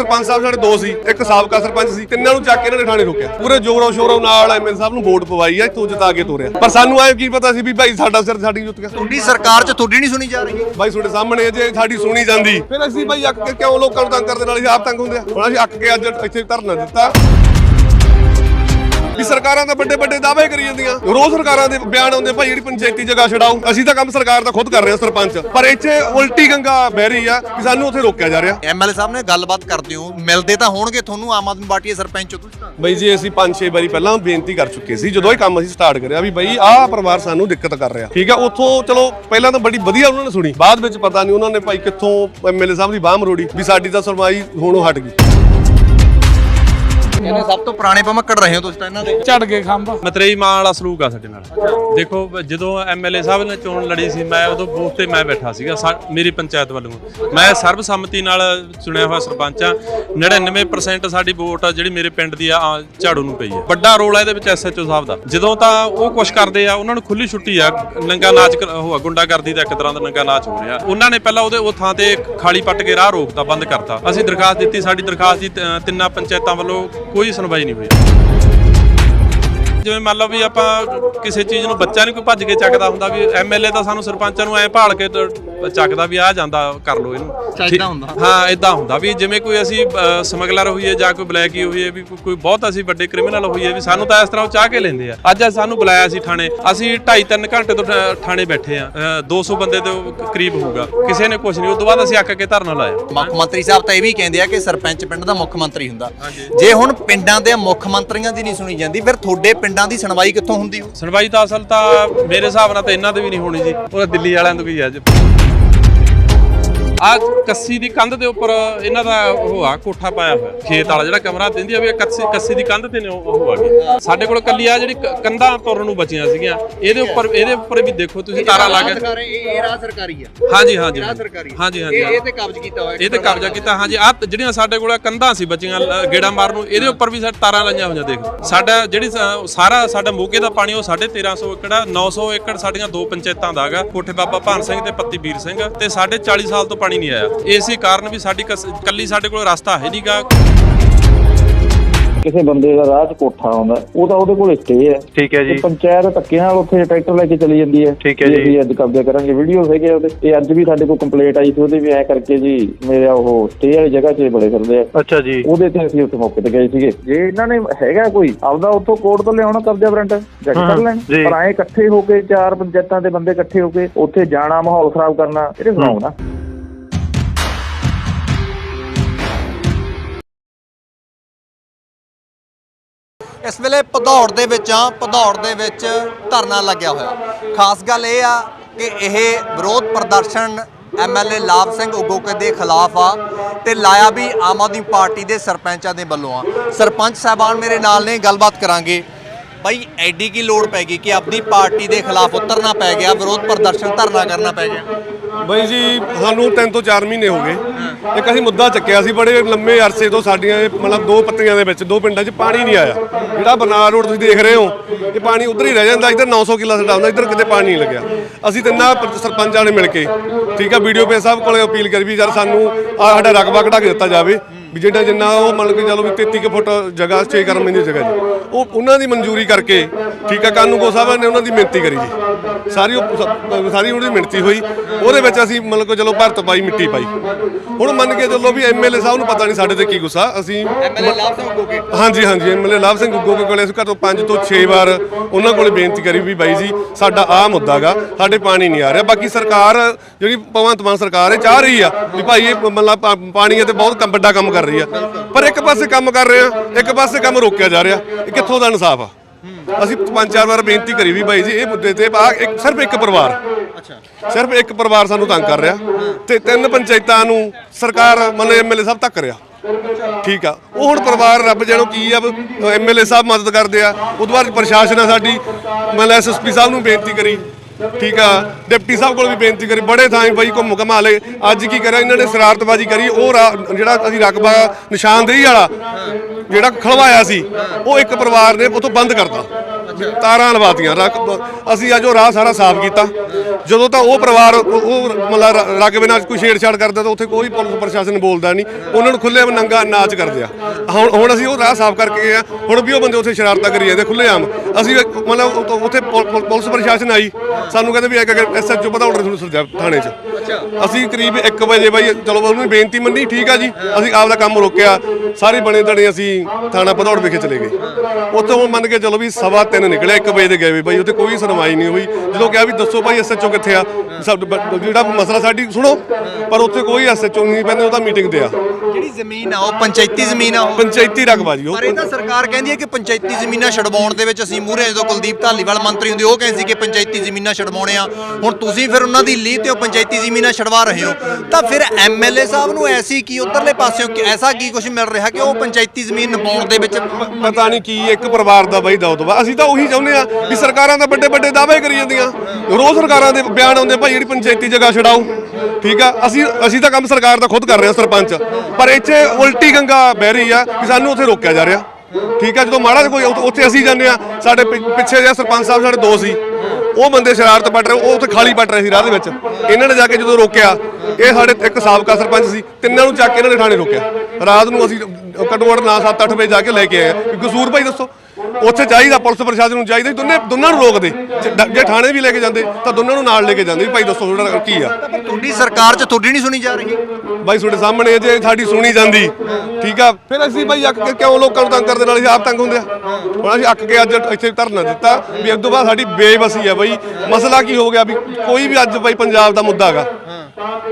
ਸਰਪੰਚ ਸਾਹਿਬ ਸਾਡੇ ਦੋ ਸੀ ਇੱਕ ਸਾਬਕਾ ਸਰਪੰਚ ਸੀ ਤਿੰਨਾਂ ਨੂੰ ਚੱਕ ਕੇ ਇਹਨਾਂ ਨੇ ਥਾਣੇ ਰੋਕਿਆ। ਪੂਰੇ ਜੋਰੋ ਸ਼ੋਰੋ ਨਾਲ ਐਮਐਲ ਸਾਹਿਬ ਨੂੰ ਵੋਟ ਪਵਾਈ ਆ ਤੂੰ ਜਿਤਾ ਕੇ ਤੋਰਿਆ। ਪਰ ਸਾਨੂੰ ਐ ਕੀ ਪਤਾ ਸੀ ਵੀ ਭਾਈ ਸਾਡਾ ਸਿਰ ਸਾਡੀ ਜੁੱਤ ਗਿਆ। ਤੁਹਾਡੀ ਸਰਕਾਰ 'ਚ ਤੁਹਾਡੀ ਨਹੀਂ ਸੁਣੀ ਜਾ ਰਹੀ। ਭਾਈ ਤੁਹਾਡੇ ਸਾਹਮਣੇ ਜੇ ਸਾਡੀ ਸੁਣੀ ਜਾਂਦੀ ਫਿਰ ਅਸੀਂ ਭਾਈ ਅੱਕ ਕੇ ਕਿਉਂ ਲੋਕਾਂ ਨੂੰ ਤੰਗ ਕਰਦੇ ਨਾਲ ਅਸੀਂ ਆਪ ਤੰਗ ਹੁੰਦੇ ਆ? ਹੁਣ ਅਸੀਂ ਅੱਕ ਕੇ ਅੱਜ ਇੱਥੇ ਧਰਨਾ ਦਿੱਤਾ। ਵੀ ਸਰਕਾਰਾਂ ਤਾਂ ਵੱਡੇ ਵੱਡੇ ਦਾਅਵੇ ਕਰੀ ਜਾਂਦੀਆਂ। ਰੋਜ਼ ਸਰਕਾਰਾਂ ਦੇ ਬਿਆਨ ਆਉਂਦੇ ਭਾਈ ਜਿਹੜੀ ਪੰਚਾਇਤੀ ਜਗ੍ਹਾ ਛਡਾਓ। ਅਸੀਂ ਤਾਂ ਕੰਮ ਸਰਕਾਰ ਦਾ ਖੁਦ ਕਰ ਰਹੇ ਹਾਂ ਸਰਪੰਚ। ਪਰ ਇੱਥੇ ਉਲਟੀ ਗੰਗਾ ਬਹਿ ਰਹੀ ਆ ਕਿ ਸਾਨੂੰ ਉੱਥੇ ਰੋਕਿਆ ਜਾ ਰਿਹਾ। ਐਮਐਲਏ ਸਾਹਿਬ ਨੇ ਗੱਲਬਾਤ ਕਰਦੇ ਹੋ। ਮਿਲਦੇ ਤਾਂ ਹੋਣਗੇ ਤੁਹਾਨੂੰ ਆਮ ਆਦਮੀ ਪਾਰਟੀ ਦੇ ਸਰਪੰਚ ਹੋ ਤੁਸੀਂ ਤਾਂ। ਬਈ ਜੀ ਅਸੀਂ 5-6 ਵਾਰੀ ਪਹਿਲਾਂ ਬੇਨਤੀ ਕਰ ਚੁੱਕੇ ਸੀ ਜਦੋਂ ਇਹ ਕੰਮ ਅਸੀਂ ਸਟਾਰਟ ਕਰਿਆ ਵੀ ਬਈ ਆਹ ਪਰਿਵਾਰ ਸਾਨੂੰ ਦਿੱਕਤ ਕਰ ਰਿਹਾ। ਠੀਕ ਆ ਉੱਥੋਂ ਚਲੋ ਪਹਿਲਾਂ ਤਾਂ ਬੜੀ ਵਧੀਆ ਉਹਨਾਂ ਨੇ ਸੁਣੀ। ਬਾਅਦ ਵਿੱਚ ਪਤਾ ਨਹੀਂ ਉਹਨਾਂ ਨੇ ਭਾਈ ਕਿੱਥੋਂ ਐਮਐਲਏ ਸਾਹਿਬ ਦੀ ਬਾਹ ਮਰੋੜੀ ਵੀ ਸਾਡੀ ਤਾਂ ਸੁਣਵਾਈ ਹੋਣੋਂ ਹਟ ਗਈ। ਇਹਨੇ ਸਭ ਤੋਂ ਪੁਰਾਣੇ ਭਮੱਕੜ ਰਹੇ ਹੋ ਤੁਸੀਂ ਤਾਂ ਇਹਨਾਂ ਦੇ। ਝੜ ਕੇ ਖੰਭ। ਮਤਰੇਈ ਮਾਂ ਵਾਲਾ ਸਲੂਕ ਆ ਸਾਡੇ ਨਾਲ। ਦੇਖੋ ਬ- ਜਦੋਂ ਐਮਐਲਏ ਸਾਹਿਬ ਨੇ ਚੋਣ ਲੜੀ ਸੀ ਮੈਂ ਉਦੋਂ ਬੂਥ ਤੇ ਮੈਂ ਬੈਠਾ ਸੀਗਾ ਸਾ- ਮੇਰੀ ਪੰਚਾਇਤ ਵੱਲੋਂ। ਮੈਂ ਸਰਬਸੰਮਤੀ ਨਾਲ ਚੁਣਿਆ ਹੋਇਆ ਸਰਪੰਚ ਆ। 99% ਸਾਡੀ ਵੋਟ ਆ ਜਿਹੜੀ ਮੇਰੇ ਪਿੰਡ ਦੀ ਆ ਆ ਝਾੜੂ ਨੂੰ ਪਈ ਆ। ਵੱਡਾ ਰੋਲ ਆ ਇਹਦੇ ਵਿੱਚ ਐਸਐਚਓ ਸਾਹਿਬ ਦਾ। ਜਦੋਂ ਤਾਂ ਉਹ ਕੁਛ ਕਰਦੇ ਆ ਉਹਨਾਂ ਨੂੰ ਖੁੱਲੀ ਛੁੱਟੀ ਆ। ਨੰਗਾ ਨਾਚ ਕਰ- ਉਹ ਆ, ਗੁੰਡਾਗਰਦੀ ਦਾ ਇੱਕ ਤਰ੍ਹਾਂ ਦਾ ਨੰਗਾ ਨਾਚ ਹੋ ਰਿਹਾ। ਉਹਨਾਂ ਨੇ ਪਹਿਲਾਂ ਉਹਦੇ ਉਹ ਥਾਂ ਤੇ ਖਾਲੀ ਪੱਟ ਕੇ ਰਾਹ ਰੋਕਤਾ ਬੰਦ ਕਰਤਾ। ਅਸੀਂ ਦਰਖਾਸਤ ਦਿੱਤੀ ਸਾਡੀ ਦਰਖਾਸਤ ਦੀ ਤਿੰਨਾਂ ਪੰਚਾਇਤਾਂ ਵੱਲੋਂ ਕੋਈ ਸੁਣਵਾਈ ਨਹੀਂ ਹੋਈ। ਜਿਵੇਂ ਮੰਨ ਲਓ ਵੀ ਆਪਾਂ ਕਿਸੇ ਚੀਜ਼ ਨੂੰ ਬੱਚਾ ਨਹੀਂ ਕੋਈ ਭੱਜ ਕੇ ਚੱਕਦਾ ਹੁੰਦਾ ਵੀ ਐਮਐਲਏ ਤਾਂ ਸਾਨੂੰ ਸਰਪੰਚਾਂ ਨੂੰ ਐ ਭਾਲ ਕੇ ਤਾਂ ਚੱਕਦਾ ਵੀ ਆ ਜਾਂਦਾ ਕਰ ਲਓ ਇਹਨੂੰ। ਚੱਜਦਾ ਹੁੰਦਾ। ਹਾਂ ਇਦਾਂ ਹੁੰਦਾ ਵੀ ਜਿਵੇਂ ਕੋਈ ਅਸੀਂ ਸਮਗਲਰ ਹੋਈਏ ਜਾਂ ਕੋਈ ਬਲੈਕ ਹੀ ਹੋਈਏ ਵੀ ਕੋਈ- ਕੋਈ ਬਹੁਤ ਅਸੀਂ ਵੱਡੇ ਕ੍ਰਿਮੀਨਲ ਹੋਈਏ ਵੀ ਸਾਨੂੰ ਤਾਂ ਇਸ ਤਰ੍ਹਾਂ ਉਹ ਚਾਹ ਕੇ ਲੈਂਦੇ ਆ। ਅੱਜ ਸਾਨੂੰ ਬੁਲਾਇਆ ਸੀ ਥਾਣੇ ਅਸੀਂ 2.5 3 ਘੰਟੇ ਤੋਂ ਥਾਣੇ ਬੈਠੇ ਆ 200 ਬੰਦੇ ਦੇ ਕਰੀਬ ਹੋਊਗਾ ਕਿਸੇ ਨੇ ਕੁਝ ਨਹੀਂ ਉਸ ਤੋਂ ਬਾਅਦ ਅਸੀਂ ਅੱਕ ਕੇ ਧਰਨਾ ਲਾਇਆ। ਮੁੱਖ ਮੰਤਰੀ ਸਾਹਿਬ ਤਾਂ ਇਹ ਵੀ ਕਹਿੰਦੇ ਆ ਕਿ ਸਰਪੰਚ ਪਿੰਡ ਦਾ ਮੁੱਖ ਮੰਤਰੀ ਹੁੰਦਾ। ਜੇ ਹੁਣ ਪਿੰਡਾਂ ਦੇ ਮੁੱਖ ਮੰਤਰੀਆਂ ਦੀ ਨਹੀਂ ਸੁਣੀ ਜਾਂਦੀ ਫਿਰ ਤੁਹਾਡੇ ਪਿੰਡਾਂ ਪਿੰਡਾਂ ਦੀ ਸੁਣਵਾਈ ਕਿੱਥੋਂ ਹੁੰਦੀ ਹੋ ਸੁਣਵਾਈ ਤਾਂ ਅਸਲ ਤਾਂ ਮੇਰੇ ਹਿਸਾਬ ਨਾਲ ਤਾਂ ਇਹਨਾਂ ਤੇ ਵੀ ਨਹੀਂ ਹੋਣੀ ਜੀ। ਉਹ ਦਿੱਲੀ ਵਾਲਿਆਂ ਤੋਂ ਗਈ ਅੱਜ ਆ ਕੱਸੀ ਦੀ ਕੰਧ ਦੇ ਉੱਪਰ ਇਹਨਾਂ ਦਾ ਉਹ ਆ ਕੋਠਾ ਪਾਇਆ ਹੋਇਆ ਖੇਤ ਵਾਲਾ ਜਿਹੜਾ ਕਮਰਾ ਦਿੰਦੀ ਆ ਵੀ ਇਹ ਕੱਸੀ ਕੱਸੀ ਦੀ ਕੰਧ ਤੇ ਨੇ ਉਹ ਆ ਗਏ ਸਾਡੇ ਕੋਲ ਕੱਲੀ ਆ ਜਿਹੜੀ ਕੰਧਾਂ ਤੁਰਨ ਨੂੰ ਬਚੀਆਂ ਸੀਗੀਆਂ ਇਹਦੇ ਉੱਪਰ ਇਹਦੇ ਉੱਪਰ ਵੀ ਦੇਖੋ ਤੁਸੀਂ ਤਾਰਾ ਲਾ ਕੇ। ਇਹ ਰਾਹ ਸਰਕਾਰੀ ਆ। ਹਾਂਜੀ ਹਾਂਜੀ ਸਰਕਾਰੀ ਹਾਂਜੀ ਹਾਂਜੀ ਹਾਂਜੀ। ਤੇ ਕਬਜ਼ ਕੀਤਾ ਹੋਇਆ ਇਹ ਤੇ ਕਬਜ਼ਾ ਕੀਤਾ ਹਾਂਜੀ। ਆ ਜਿਹੜੀਆਂ ਸਾਡੇ ਕੋਲ ਕੰਧਾਂ ਸੀ ਬੱਚੀਆਂ ਗੇੜਾ ਮਾਰਨ ਨੂੰ ਇਹਦੇ ਉੱਪਰ ਵੀ ਸਾਡੇ ਤਾਰਾਂ ਲਾਈਆਂ ਹੋਈਆਂ ਦੇਖ। ਸਾਡਾ ਜਿਹੜੀ ਸਾਰਾ ਸਾਡਾ ਮੋਗੇ ਦਾ ਪਾਣੀ ਉਹ 1350 ਏਕੜ ਆ 900 ਏਕੜ ਸਾਡੀਆਂ ਦੋ ਪੰਚਾਇਤਾਂ ਦਾ ਹੈਗਾ। ਕੋਠੇ ਬਾਬਾ ਭਾਨ ਸਿੰਘ ਤੇ ਪੱਤੀ ਵੀਰ ਸਿੰਘ ਤੇ ਸਾਡੇ 40 ਸਾਲ ਤੋਂ ਪਾਣੀ ਨਹੀਂ ਆਇਆ। ਇਸੇ ਕਾਰਨ ਵੀ ਸਾਡੀ ਕਸ- ਕੱਲੀ ਸਾਡੇ ਕੋਲ ਰਸਤਾ ਹੈ ਨਹੀਂਗਾ ਕਿਸੇ ਬੰਦੇ ਦਾ ਰਾਹ 'ਚ ਕੋਠਾ ਆਉਂਦਾ ਉਹ ਤਾਂ ਉਹਦੇ ਕੋਲ ਸਟੇ ਹੈ। ਠੀਕ ਹੈ ਜੀ। ਤੇ ਪੰਚਾਇਤ ਧੱਕੇ ਨਾਲ ਉੱਥੇ ਟਰੈਕਟਰ ਲੈ ਕੇ ਚਲੀ ਜਾਂਦੀ ਹੈ। ਠੀਕ ਹੈ ਵੀ ਜੀ। ਅਸੀਂ ਅੱਜ ਕਬਜ਼ਾ ਕਰਾਂਗੇ। ਵੀਡੀਓ ਹੈਗੇ ਉਹਦੇ। ਤੇ ਅੱਜ ਵੀ ਸਾਡੇ ਕੋਲ ਕੰਪਲੇਂਟ ਆਈ ਸੀ ਉਹਦੇ ਵੀ ਐ ਕਰਕੇ ਜੀ ਮੇਰਾ ਉਹ ਸਟੇ ਵਾਲੀ ਜਗ੍ਹਾ 'ਚ ਬੜੇ ਫਿਰਦੇ ਆ। ਅੱਛਾ ਜੀ। ਉਹਦੇ ਤੇ ਅਸੀਂ ਉੱਥੇ ਮੌਕੇ ਤੇ ਗਏ ਸੀਗੇ। ਜੇ ਇਹਨਾਂ ਨੇ ਹੈਗਾ ਕੋਈ ਆਪਦਾ ਉੱਥੋਂ ਕੋਰਟ ਤੋਂ ਲਿਆਉਣਾ ਕਬਜ਼ਾ ਵਾਰੰਟ ਜੱਜ ਕਰ ਲੈਣ। ਜੀ। ਪਰ ਐ ਇਕੱਠੇ ਹੋ ਕੇ ਚਾਰ ਪੰਚਾਇਤਾਂ ਦੇ ਬੰਦੇ ਇਕੱਠੇ ਹੋ ਕੇ ਉੱਥੇ ਜਾਣਾ ਮਾਹੌਲ ਖਰਾਬ ਕਰਨਾ ਇਹ ਸੁਣਾਓ ਨਾ। ਇਸ ਵੇਲੇ ਭਦੌੜ ਦੇ ਵਿੱਚ ਆ ਭਦੌੜ ਦੇ ਵਿੱਚ ਧਰਨਾ ਲੱਗਿਆ ਹੋਇਆ। ਖਾਸ ਗੱਲ ਇਹ ਆ ਕਿ ਇਹ ਵਿਰੋਧ ਪ੍ਰਦਰਸ਼ਨ ਐਮਐਲਏ ਲਾਭ ਸਿੰਘ ਉਗੋਕੇ ਦੇ ਖਿਲਾਫ ਆ ਤੇ ਲਾਇਆ ਵੀ ਆਮ ਆਦਮੀ ਪਾਰਟੀ ਦੇ ਸਰਪੰਚਾਂ ਦੇ ਵੱਲੋਂ ਆ। ਸਰਪੰਚ ਸਾਹਿਬਾਨ ਮੇਰੇ ਨਾਲ ਨੇ, ਗੱਲਬਾਤ ਕਰਾਂਗੇ। ਭਾਈ ਐਡੀ ਕੀ ਲੋੜ ਪੈ ਗਈ ਕਿ ਆਪਣੀ ਪਾਰਟੀ ਦੇ ਖਿਲਾਫ ਉਤਰਨਾ ਪੈ ਗਿਆ, ਵਿਰੋਧ ਪ੍ਰਦਰਸ਼ਨ ਧਰਨਾ ਕਰਨਾ ਪੈ ਗਿਆ। ਬਾਈ ਜੀ, ਸਾਨੂੰ 3 ਤੋਂ 4 ਮਹੀਨੇ ਹੋ ਗਏ। ਇੱਕ ਅਸੀਂ ਮੁੱਦਾ ਚੱਕਿਆ ਸੀ, ਬੜੇ ਲੰਮੇ ਅਰਸੇ ਤੋਂ ਸਾਡੀਆਂ ਇਹ ਮਤਲਬ ਦੋ ਪੱਤੀਆਂ ਦੇ ਵਿੱਚ, ਦੋ ਪਿੰਡਾਂ 'ਚ ਪਾਣੀ ਨਹੀਂ ਆਇਆ। ਜਿਹੜਾ ਬਰਨਾਲਾ ਰੋਡ ਤੁਸੀਂ ਦੇਖ ਰਹੇ ਹੋ, ਇਹ ਪਾਣੀ ਉਧਰ ਹੀ ਰਹਿ ਜਾਂਦਾ, ਇੱਧਰ 900 ਕਿੱਲਾ ਸਾਡਾ ਹੁੰਦਾ, ਇੱਧਰ ਕਿਤੇ ਪਾਣੀ ਨਹੀਂ ਲੱਗਿਆ। ਅਸੀਂ ਤਿੰਨਾਂ ਪ- ਸਰਪੰਚਾਂ ਨੇ ਮਿਲ ਕੇ, ਠੀਕ ਆ ਵੀਡੀਓ ਪੇ ਸਾਹਿਬ ਕੋਲੇ ਅਪੀਲ ਕਰੀ ਵੀ ਯਾਰ ਸਾਨੂੰ ਆਹ ਸਾਡਾ ਰਕਬਾ ਘਟਾ ਕੇ ਦਿੱਤਾ ਜਾਵੇ। ਵੀ ਜਿਹੜਾ ਜਿੰਨਾ ਉਹ ਮੰਨ ਕੇ ਚਲੋ ਵੀ 33 ਕੁ ਫੁੱਟ ਜਗ੍ਹਾ 6 ਕਰਮ ਦੀ ਜਗ੍ਹਾ ਜੀ। ਉਹ ਉਹਨਾਂ ਦੀ ਮਨਜ਼ੂਰੀ ਕਰਕੇ ਠੀਕ ਆ ਕਾਨੂੰਗੋ ਸਾਹਿਬ ਨੇ ਉਹਨਾਂ ਦੀ ਮਿਹਨਤੀ ਕਰੀ ਜੀ। ਸਾਰੀ ਉਹ ਸਾਰੀ ਉਹਦੀ ਮਿਹਨਤੀ ਹੋਈ। ਉਹਦੇ ਵਿੱਚ ਅਸੀਂ ਮੰਨ ਕੇ ਚਲੋ ਭਰਤ ਪਾਈ ਮਿੱਟੀ ਪਾਈ। ਹੁਣ ਮੰਨ ਕੇ ਚੱਲੋ ਵੀ ਐਮਐਲਏ ਸਾਹਿਬ ਨੂੰ ਪਤਾ ਨਹੀਂ ਸਾਡੇ ਤੇ ਕੀ ਗੁੱਸਾ ਅਸੀਂ ਐਮਐਲਏ ਲਾਭ ਸਿੰਘ ਉਗੋਕੇ ਹਾਂਜੀ ਹਾਂਜੀ ਐਮਐਲਏ ਲਾਭ ਸਿੰਘ ਗੁੱਗੋ ਕੇ ਕੋਲੇ ਅਸੀਂ ਘੱਟੋ 5 ਤੋਂ 6 ਵਾਰ ਉਹਨਾਂ ਕੋਲੇ ਬੇਨਤੀ ਕਰੀ ਵੀ ਬਾਈ ਜੀ ਸਾਡਾ ਆਹ ਮੁੱਦਾ ਗਾ ਸਾਡੇ ਪਾਣੀ ਨਹੀਂ ਆ ਰਿਹਾ। ਬਾਕੀ ਸਰਕਾਰ ਜਿਹੜੀ ਭਗਵੰਤ ਮਾਨ ਸਰਕਾਰ ਹੈ ਚਾਹ ਰਹੀ ਆ ਵੀ ਭਾਈ ਇਹ ਮਤਲਬ ਪਾਣੀ ਤੇ ਬਹੁਤ ਵੱਡਾ ਕੰਮ ਕਰ ਰਹੀ ਆ। ਪਰ ਇੱਕ ਪਾਸੇ ਕੰਮ ਕਰ ਰਹੇ ਆ ਇੱਕ ਪਾਸੇ ਕੰਮ ਰੋਕਿਆ ਜਾ ਰਿਹਾ। ਇਹ ਕਿੱਥੋਂ ਦਾ ਇਨਸਾਫ ਆ? ਅਸੀਂ ਪੰਜ ਚਾਰ ਵਾਰ ਬੇਨਤੀ ਕਰੀ ਵੀ ਬਾਈ ਜੀ ਇਹ ਮੁੱਦੇ ਤੇ ਆ ਇੱਕ ਸਿਰਫ ਇੱਕ ਪਰਿਵਾਰ। ਅੱਛਾ। ਸਿਰਫ ਇੱਕ ਪਰਿਵਾਰ ਸਾਨੂੰ ਤੰਗ ਕਰ ਰਿਹਾ। ਤੇ ਤਿੰਨ ਪੰਚਾਇਤਾਂ ਨੂੰ ਸਰਕਾਰ ਮਤਲਬ ਐਮਐਲਏ ਸਾਹਿਬ ਤੱਕ ਰਿਹਾ। ਠੀਕ ਆ। ਉਹ ਹੁਣ ਪਰਿਵਾਰ ਰੱਬ ਜਾਣੋ ਕੀ ਆ ਐਮਐਲਏ ਸਾਹਿਬ ਮਦਦ ਕਰਦੇ ਆ। ਤੋਂ ਬਾਅਦ ਪ੍ਰਸ਼ਾਸਨ ਆ ਸਾਡੀ। ਮਤਲਬ ਐਸਐਸਪੀ ਸਾਹਿਬ ਨੂੰ ਬੇਨਤੀ ਕਰੀ। ਠੀਕ ਆ। ਡਿਪਟੀ ਸਾਹਿਬ ਕੋਲ ਵੀ ਬੇਨਤੀ ਕਰੀ, ਬੜੇ ਥਾਂ ਬਾਈ ਘੁੰਮ ਘਮਾ ਲਏ। ਅੱਜ ਕੀ ਕਰਿਆ, ਇਹਨਾਂ ਨੇ ਸ਼ਰਾਰਤਬਾਜ਼ੀ ਕਰੀ, ਉਹ ਰਾ- ਜਿਹੜਾ ਅਸੀਂ ਰਕਬਾ ਨਿਸ਼ਾਨਦੇਹੀ ਵਾਲਾ, ਜਿਹੜਾ ਖਲਵਾਇਆ ਸੀ, ਉਹ ਇੱਕ ਪਰਿਵਾਰ ਨੇ ਉਥੋਂ ਬੰਦ ਕਰਤਾ। ਤਾਰਾਂ ਲਵਾਤੀਆਂ, ਰੱਖ- ਅਸੀਂ ਅੱਜ ਉਹ ਰਾਹ ਸਾਰਾ ਸਾਫ਼ ਕੀਤਾ। ਜਦੋਂ ਤਾਂ ਉਹ ਪਰਿਵਾਰ, ਉਹ- ਮਤਲਬ ਰ- ਰਕਬੇ ਨਾਲ ਕੋਈ ਛੇੜਛਾੜ ਕਰਦਾ ਤਾਂ ਉੱਥੇ ਕੋਈ ਪੁਲਿਸ ਪ੍ਰਸ਼ਾਸਨ ਬੋਲਦਾ ਨਹੀਂ। ਉਹਨਾਂ ਨੂੰ ਖੁੱਲੇ ਨੰਗਾ ਨਾਚ ਕਰਦੇ ਆ ਹੁਣ ਹੁਣ ਅਸੀਂ ਉਹ ਰਾਹ ਸਾਫ਼ ਕਰਕੇ ਗਏ ਆ ਹੁਣ ਵੀ ਉਹ ਬੰਦੇ ਉੱਥੇ ਸ਼ਰਾਰਤਾਂ ਕਰੀ ਜਾਂਦੇ ਖੁੱਲੇ ਆਮ ਅਸੀਂ ਮਤਲਬ ਉੱਥੇ ਪੁਲਿਸ ਪ੍ਰਸ਼ਾਸਨ ਆਈ। ਸਾਨੂੰ ਕਹਿੰਦੇ ਵੀ ਇੱਕ ਐਸਐਚਓ ਪਤਾ ਤੁਹਾਨੂੰ ਸਰਜਾ ਥਾਣੇ 'ਚ। ਅਸੀਂ ਕਰੀਬ 1 ਵਜੇ ਬਾਈ, ਚਲੋ ਉਹਨੂੰ ਬੇਨਤੀ ਮੰਨੀ, ਠੀਕ ਆ ਜੀ। ਅਸੀਂ ਆਪਦਾ ਕੰਮ ਰੋਕਿਆ। ਸਾਰੇ ਬਣੇ ਤਣੇ ਅਸੀਂ ਥਾਣਾ ਭਦੌੜ ਵਿਖੇ ਚਲੇ ਗਏ। ਉੱਥੋਂ ਮੰਨ ਕੇ ਚਲੋ ਵੀ ਸਵਾ ਤਿੰਨ ਨਿਕਲਿਆ 1 ਵਜੇ ਦੇ ਗਏ ਵੀ ਬਾਈ ਉੱਥੇ ਕੋਈ ਸੁਣਵਾਈ ਨਹੀਂ ਹੋਈ। ਜਦੋਂ ਕਿਹਾ ਵੀ ਦੱਸੋ ਭਾਈ ਐਸਐਚਓ ਕਿੱਥੇ ਆ ਸਭ ਜਿਹੜਾ ਮਸਲਾ ਸਾਡੀ ਸੁਣੋ। ਪਰ ਉੱਥੇ ਕੋਈ ਐਸਐਚਓ ਨਹੀਂ ਪੈਂਦੇ ਉਹਦਾ ਮੀਟਿੰਗ ਤੇ ਆ। ਜਿਹੜੀ ਜ਼ਮੀਨ ਆ? ਉਹ ਪੰਚਾਇਤੀ ਜ਼ਮੀਨ ਆ ਉਹ? ਪੰਚਾਇਤੀ ਰਕਬਾ ਜੀ ਉਹ ਪਰ ਇਹ ਤਾਂ ਸਰਕਾਰ ਕਹਿੰਦੀ ਹੈ ਕਿ ਪੰਚਾਇਤੀ ਜ਼ਮੀਨਾਂ ਛਡਵਾਉਣ ਦੇ ਵਿੱਚ ਅਸੀਂ ਮੂਹਰੇ ਜਦੋਂ ਕੁਲਦੀਪ ਧਾਲੀਵਾਲ ਮੰਤਰੀ ਹੁੰਦੇ ਉਹ ਕਹਿੰਦੇ ਸੀ ਕਿ ਪੰਚਾਇਤੀ ਜ਼ਮੀਨਾਂ ਛਡਵਾਉਣੇ ਆ। ਹੁਣ ਤੁਸੀਂ ਫਿਰ ਉਹਨਾਂ ਦੀ ਲੀਹ ਤੇ ਉਹ ਪੰਚਾਇਤੀ ਜ਼ਮੀਨਾਂ ਛਡਵਾ ਰਹੇ ਹੋ। ਤਾਂ ਫਿਰ ਐਮਐਲਏ ਸਾਹਿਬ ਨੂੰ ਐਸੀ ਕੀ ਉਧਰਲੇ ਪਾਸਿਓਂ ਕਿ ਐਸਾ ਕੀ ਕੁਝ ਮਿਲ ਰਿਹਾ ਕਿ ਉਹ ਪੰਚਾਇਤੀ ਜ਼ਮੀਨ ਨਿਭਾਉਣ ਦੇ ਵਿੱਚ ਪਤਾ ਨਹੀਂ ਕੀ ਇੱਕ ਪਰਿਵਾਰ ਦਾ ਬਾਈ ਦੌਤਬਾ ਅਸੀਂ ਤਾਂ ਉਹੀ ਚਾਹੁੰਦੇ ਆ ਵੀ ਸਰਕਾਰਾਂ ਦਾ ਵੱਡੇ ਵੱਡੇ ਦਾਅਵੇ ਕਰੀ ਜਾਂਦੀਆਂ। ਰੋਜ਼ ਸਰਕਾਰਾਂ ਦੇ ਬਿਆਨ ਆਉਂਦੇ ਭਾਈ ਜਿਹੜੀ ਪੰਚਾਇਤੀ ਜਗ੍ਹਾ ਛਡਾਓ। ਠੀਕ ਆ? ਅਸੀਂ ਅਸੀਂ ਤਾਂ ਕੰਮ ਸਰਕਾਰ ਦਾ ਖੁਦ ਕਰ ਰਹੇ ਹਾਂ ਸਰਪੰਚ। ਪਰ ਇੱਥੇ ਉਲਟੀ ਗੰਗਾ ਬਹਿ ਰਹੀ ਆ ਕਿ ਸਾਨੂੰ ਉੱਥੇ ਰੋਕਿਆ ਜਾ ਰਿਹਾ। ਠੀਕ ਆ? ਜਦੋਂ ਮਾੜਾ ਜਿਹਾ ਕੋਈ ਉੱਥੇ- ਅਸੀਂ ਜਾਂਦੇ ਆ, ਸਾਡੇ ਪਿੱਛੇ ਜਿਹਾ ਸਰਪੰਚ ਸਾਹਿਬ ਸਾਡੇ ਦੋ ਸੀ। ਉਹ ਬੰਦੇ ਸ਼ਰਾਰਤ ਪੱਟ ਰਹੇ, ਉਹ ਉੱਥੇ ਖਾਲੀ ਪੱਟ ਰਹੇ ਸੀ ਰਾਹ ਦੇ ਵਿੱਚ। ਇਹਨਾਂ ਨੇ ਜਾ ਕੇ ਜਦੋਂ ਰੋਕਿਆ, ਇਹ ਸਾਡੇ ਇੱਕ ਸਾਬਕਾ ਸਰਪੰਚ ਸੀ, ਤਿੰਨਾਂ ਨੂੰ ਚੱਕ ਕੇ ਇਹਨਾਂ ਨੇ ਥਾਣੇ ਰੋਕਿਆ। ਰਾਤ ਨੂੰ ਅਸੀਂ ਘੱਟੋ ਘੱਟ ਨਾ 7-8 ਵਜੇ ਜਾ ਕੇ ਲੈ ਕੇ ਆਏ ਆ। ਕਸੂਰ ਭਾਈ ਦੱਸੋ। ਉੱਥੇ ਚਾਹੀਦਾ ਪੁਲਿਸ ਪ੍ਰਸ਼ਾਸਨ ਨੂੰ ਚਾਹੀਦਾ ਦੋਨੇ ਦੋਨਾਂ ਨੂੰ ਰੋਕਦੇ। ਜੇ ਥਾਣੇ ਵੀ ਲੈ ਕੇ ਜਾਂਦੇ ਤਾਂ ਦੋਨਾਂ ਨੂੰ ਨਾਲ ਲੈ ਕੇ ਜਾਂਦੇ ਵੀ ਭਾਈ ਦੱਸੋ ਤੁਹਾਡਾ ਕੀ ਆ। ਪਰ ਤੁਹਾਡੀ ਸਰਕਾਰ 'ਚ ਤੁਹਾਡੀ ਨਹੀਂ ਸੁਣੀ ਜਾ ਰਹੀ। ਬਾਈ ਤੁਹਾਡੇ ਸਾਹਮਣੇ ਜੇ ਸਾਡੀ ਸੁਣੀ ਜਾਂਦੀ ਠੀਕ ਆ? ਫਿਰ ਅਸੀਂ ਬਾਈ ਅੱਕ ਕੇ ਕਿਉਂ ਲੋਕਾਂ ਨੂੰ ਤੰਗ ਕਰਦੇ ਨਾਲ ਅਸੀਂ ਆਪ ਤੰਗ ਹੁੰਦੇ ਆ। ਹੁਣ ਅਸੀਂ ਅੱਕ ਕੇ ਅੱਜ ਇੱਥੇ ਧਰਨਾ ਦਿੱਤਾ ਵੀ ਤੋਂ ਬਾਅਦ ਸਾਡੀ ਬੇਬਸੀ ਆ ਬਾਈ। ਮਸਲਾ ਕੀ ਹੋ ਗਿਆ ਵੀ ਕੋਈ ਵੀ ਅੱਜ ਬਾਈ ਪੰਜਾਬ ਦਾ ਮੁੱਦਾ ਹੈਗਾ।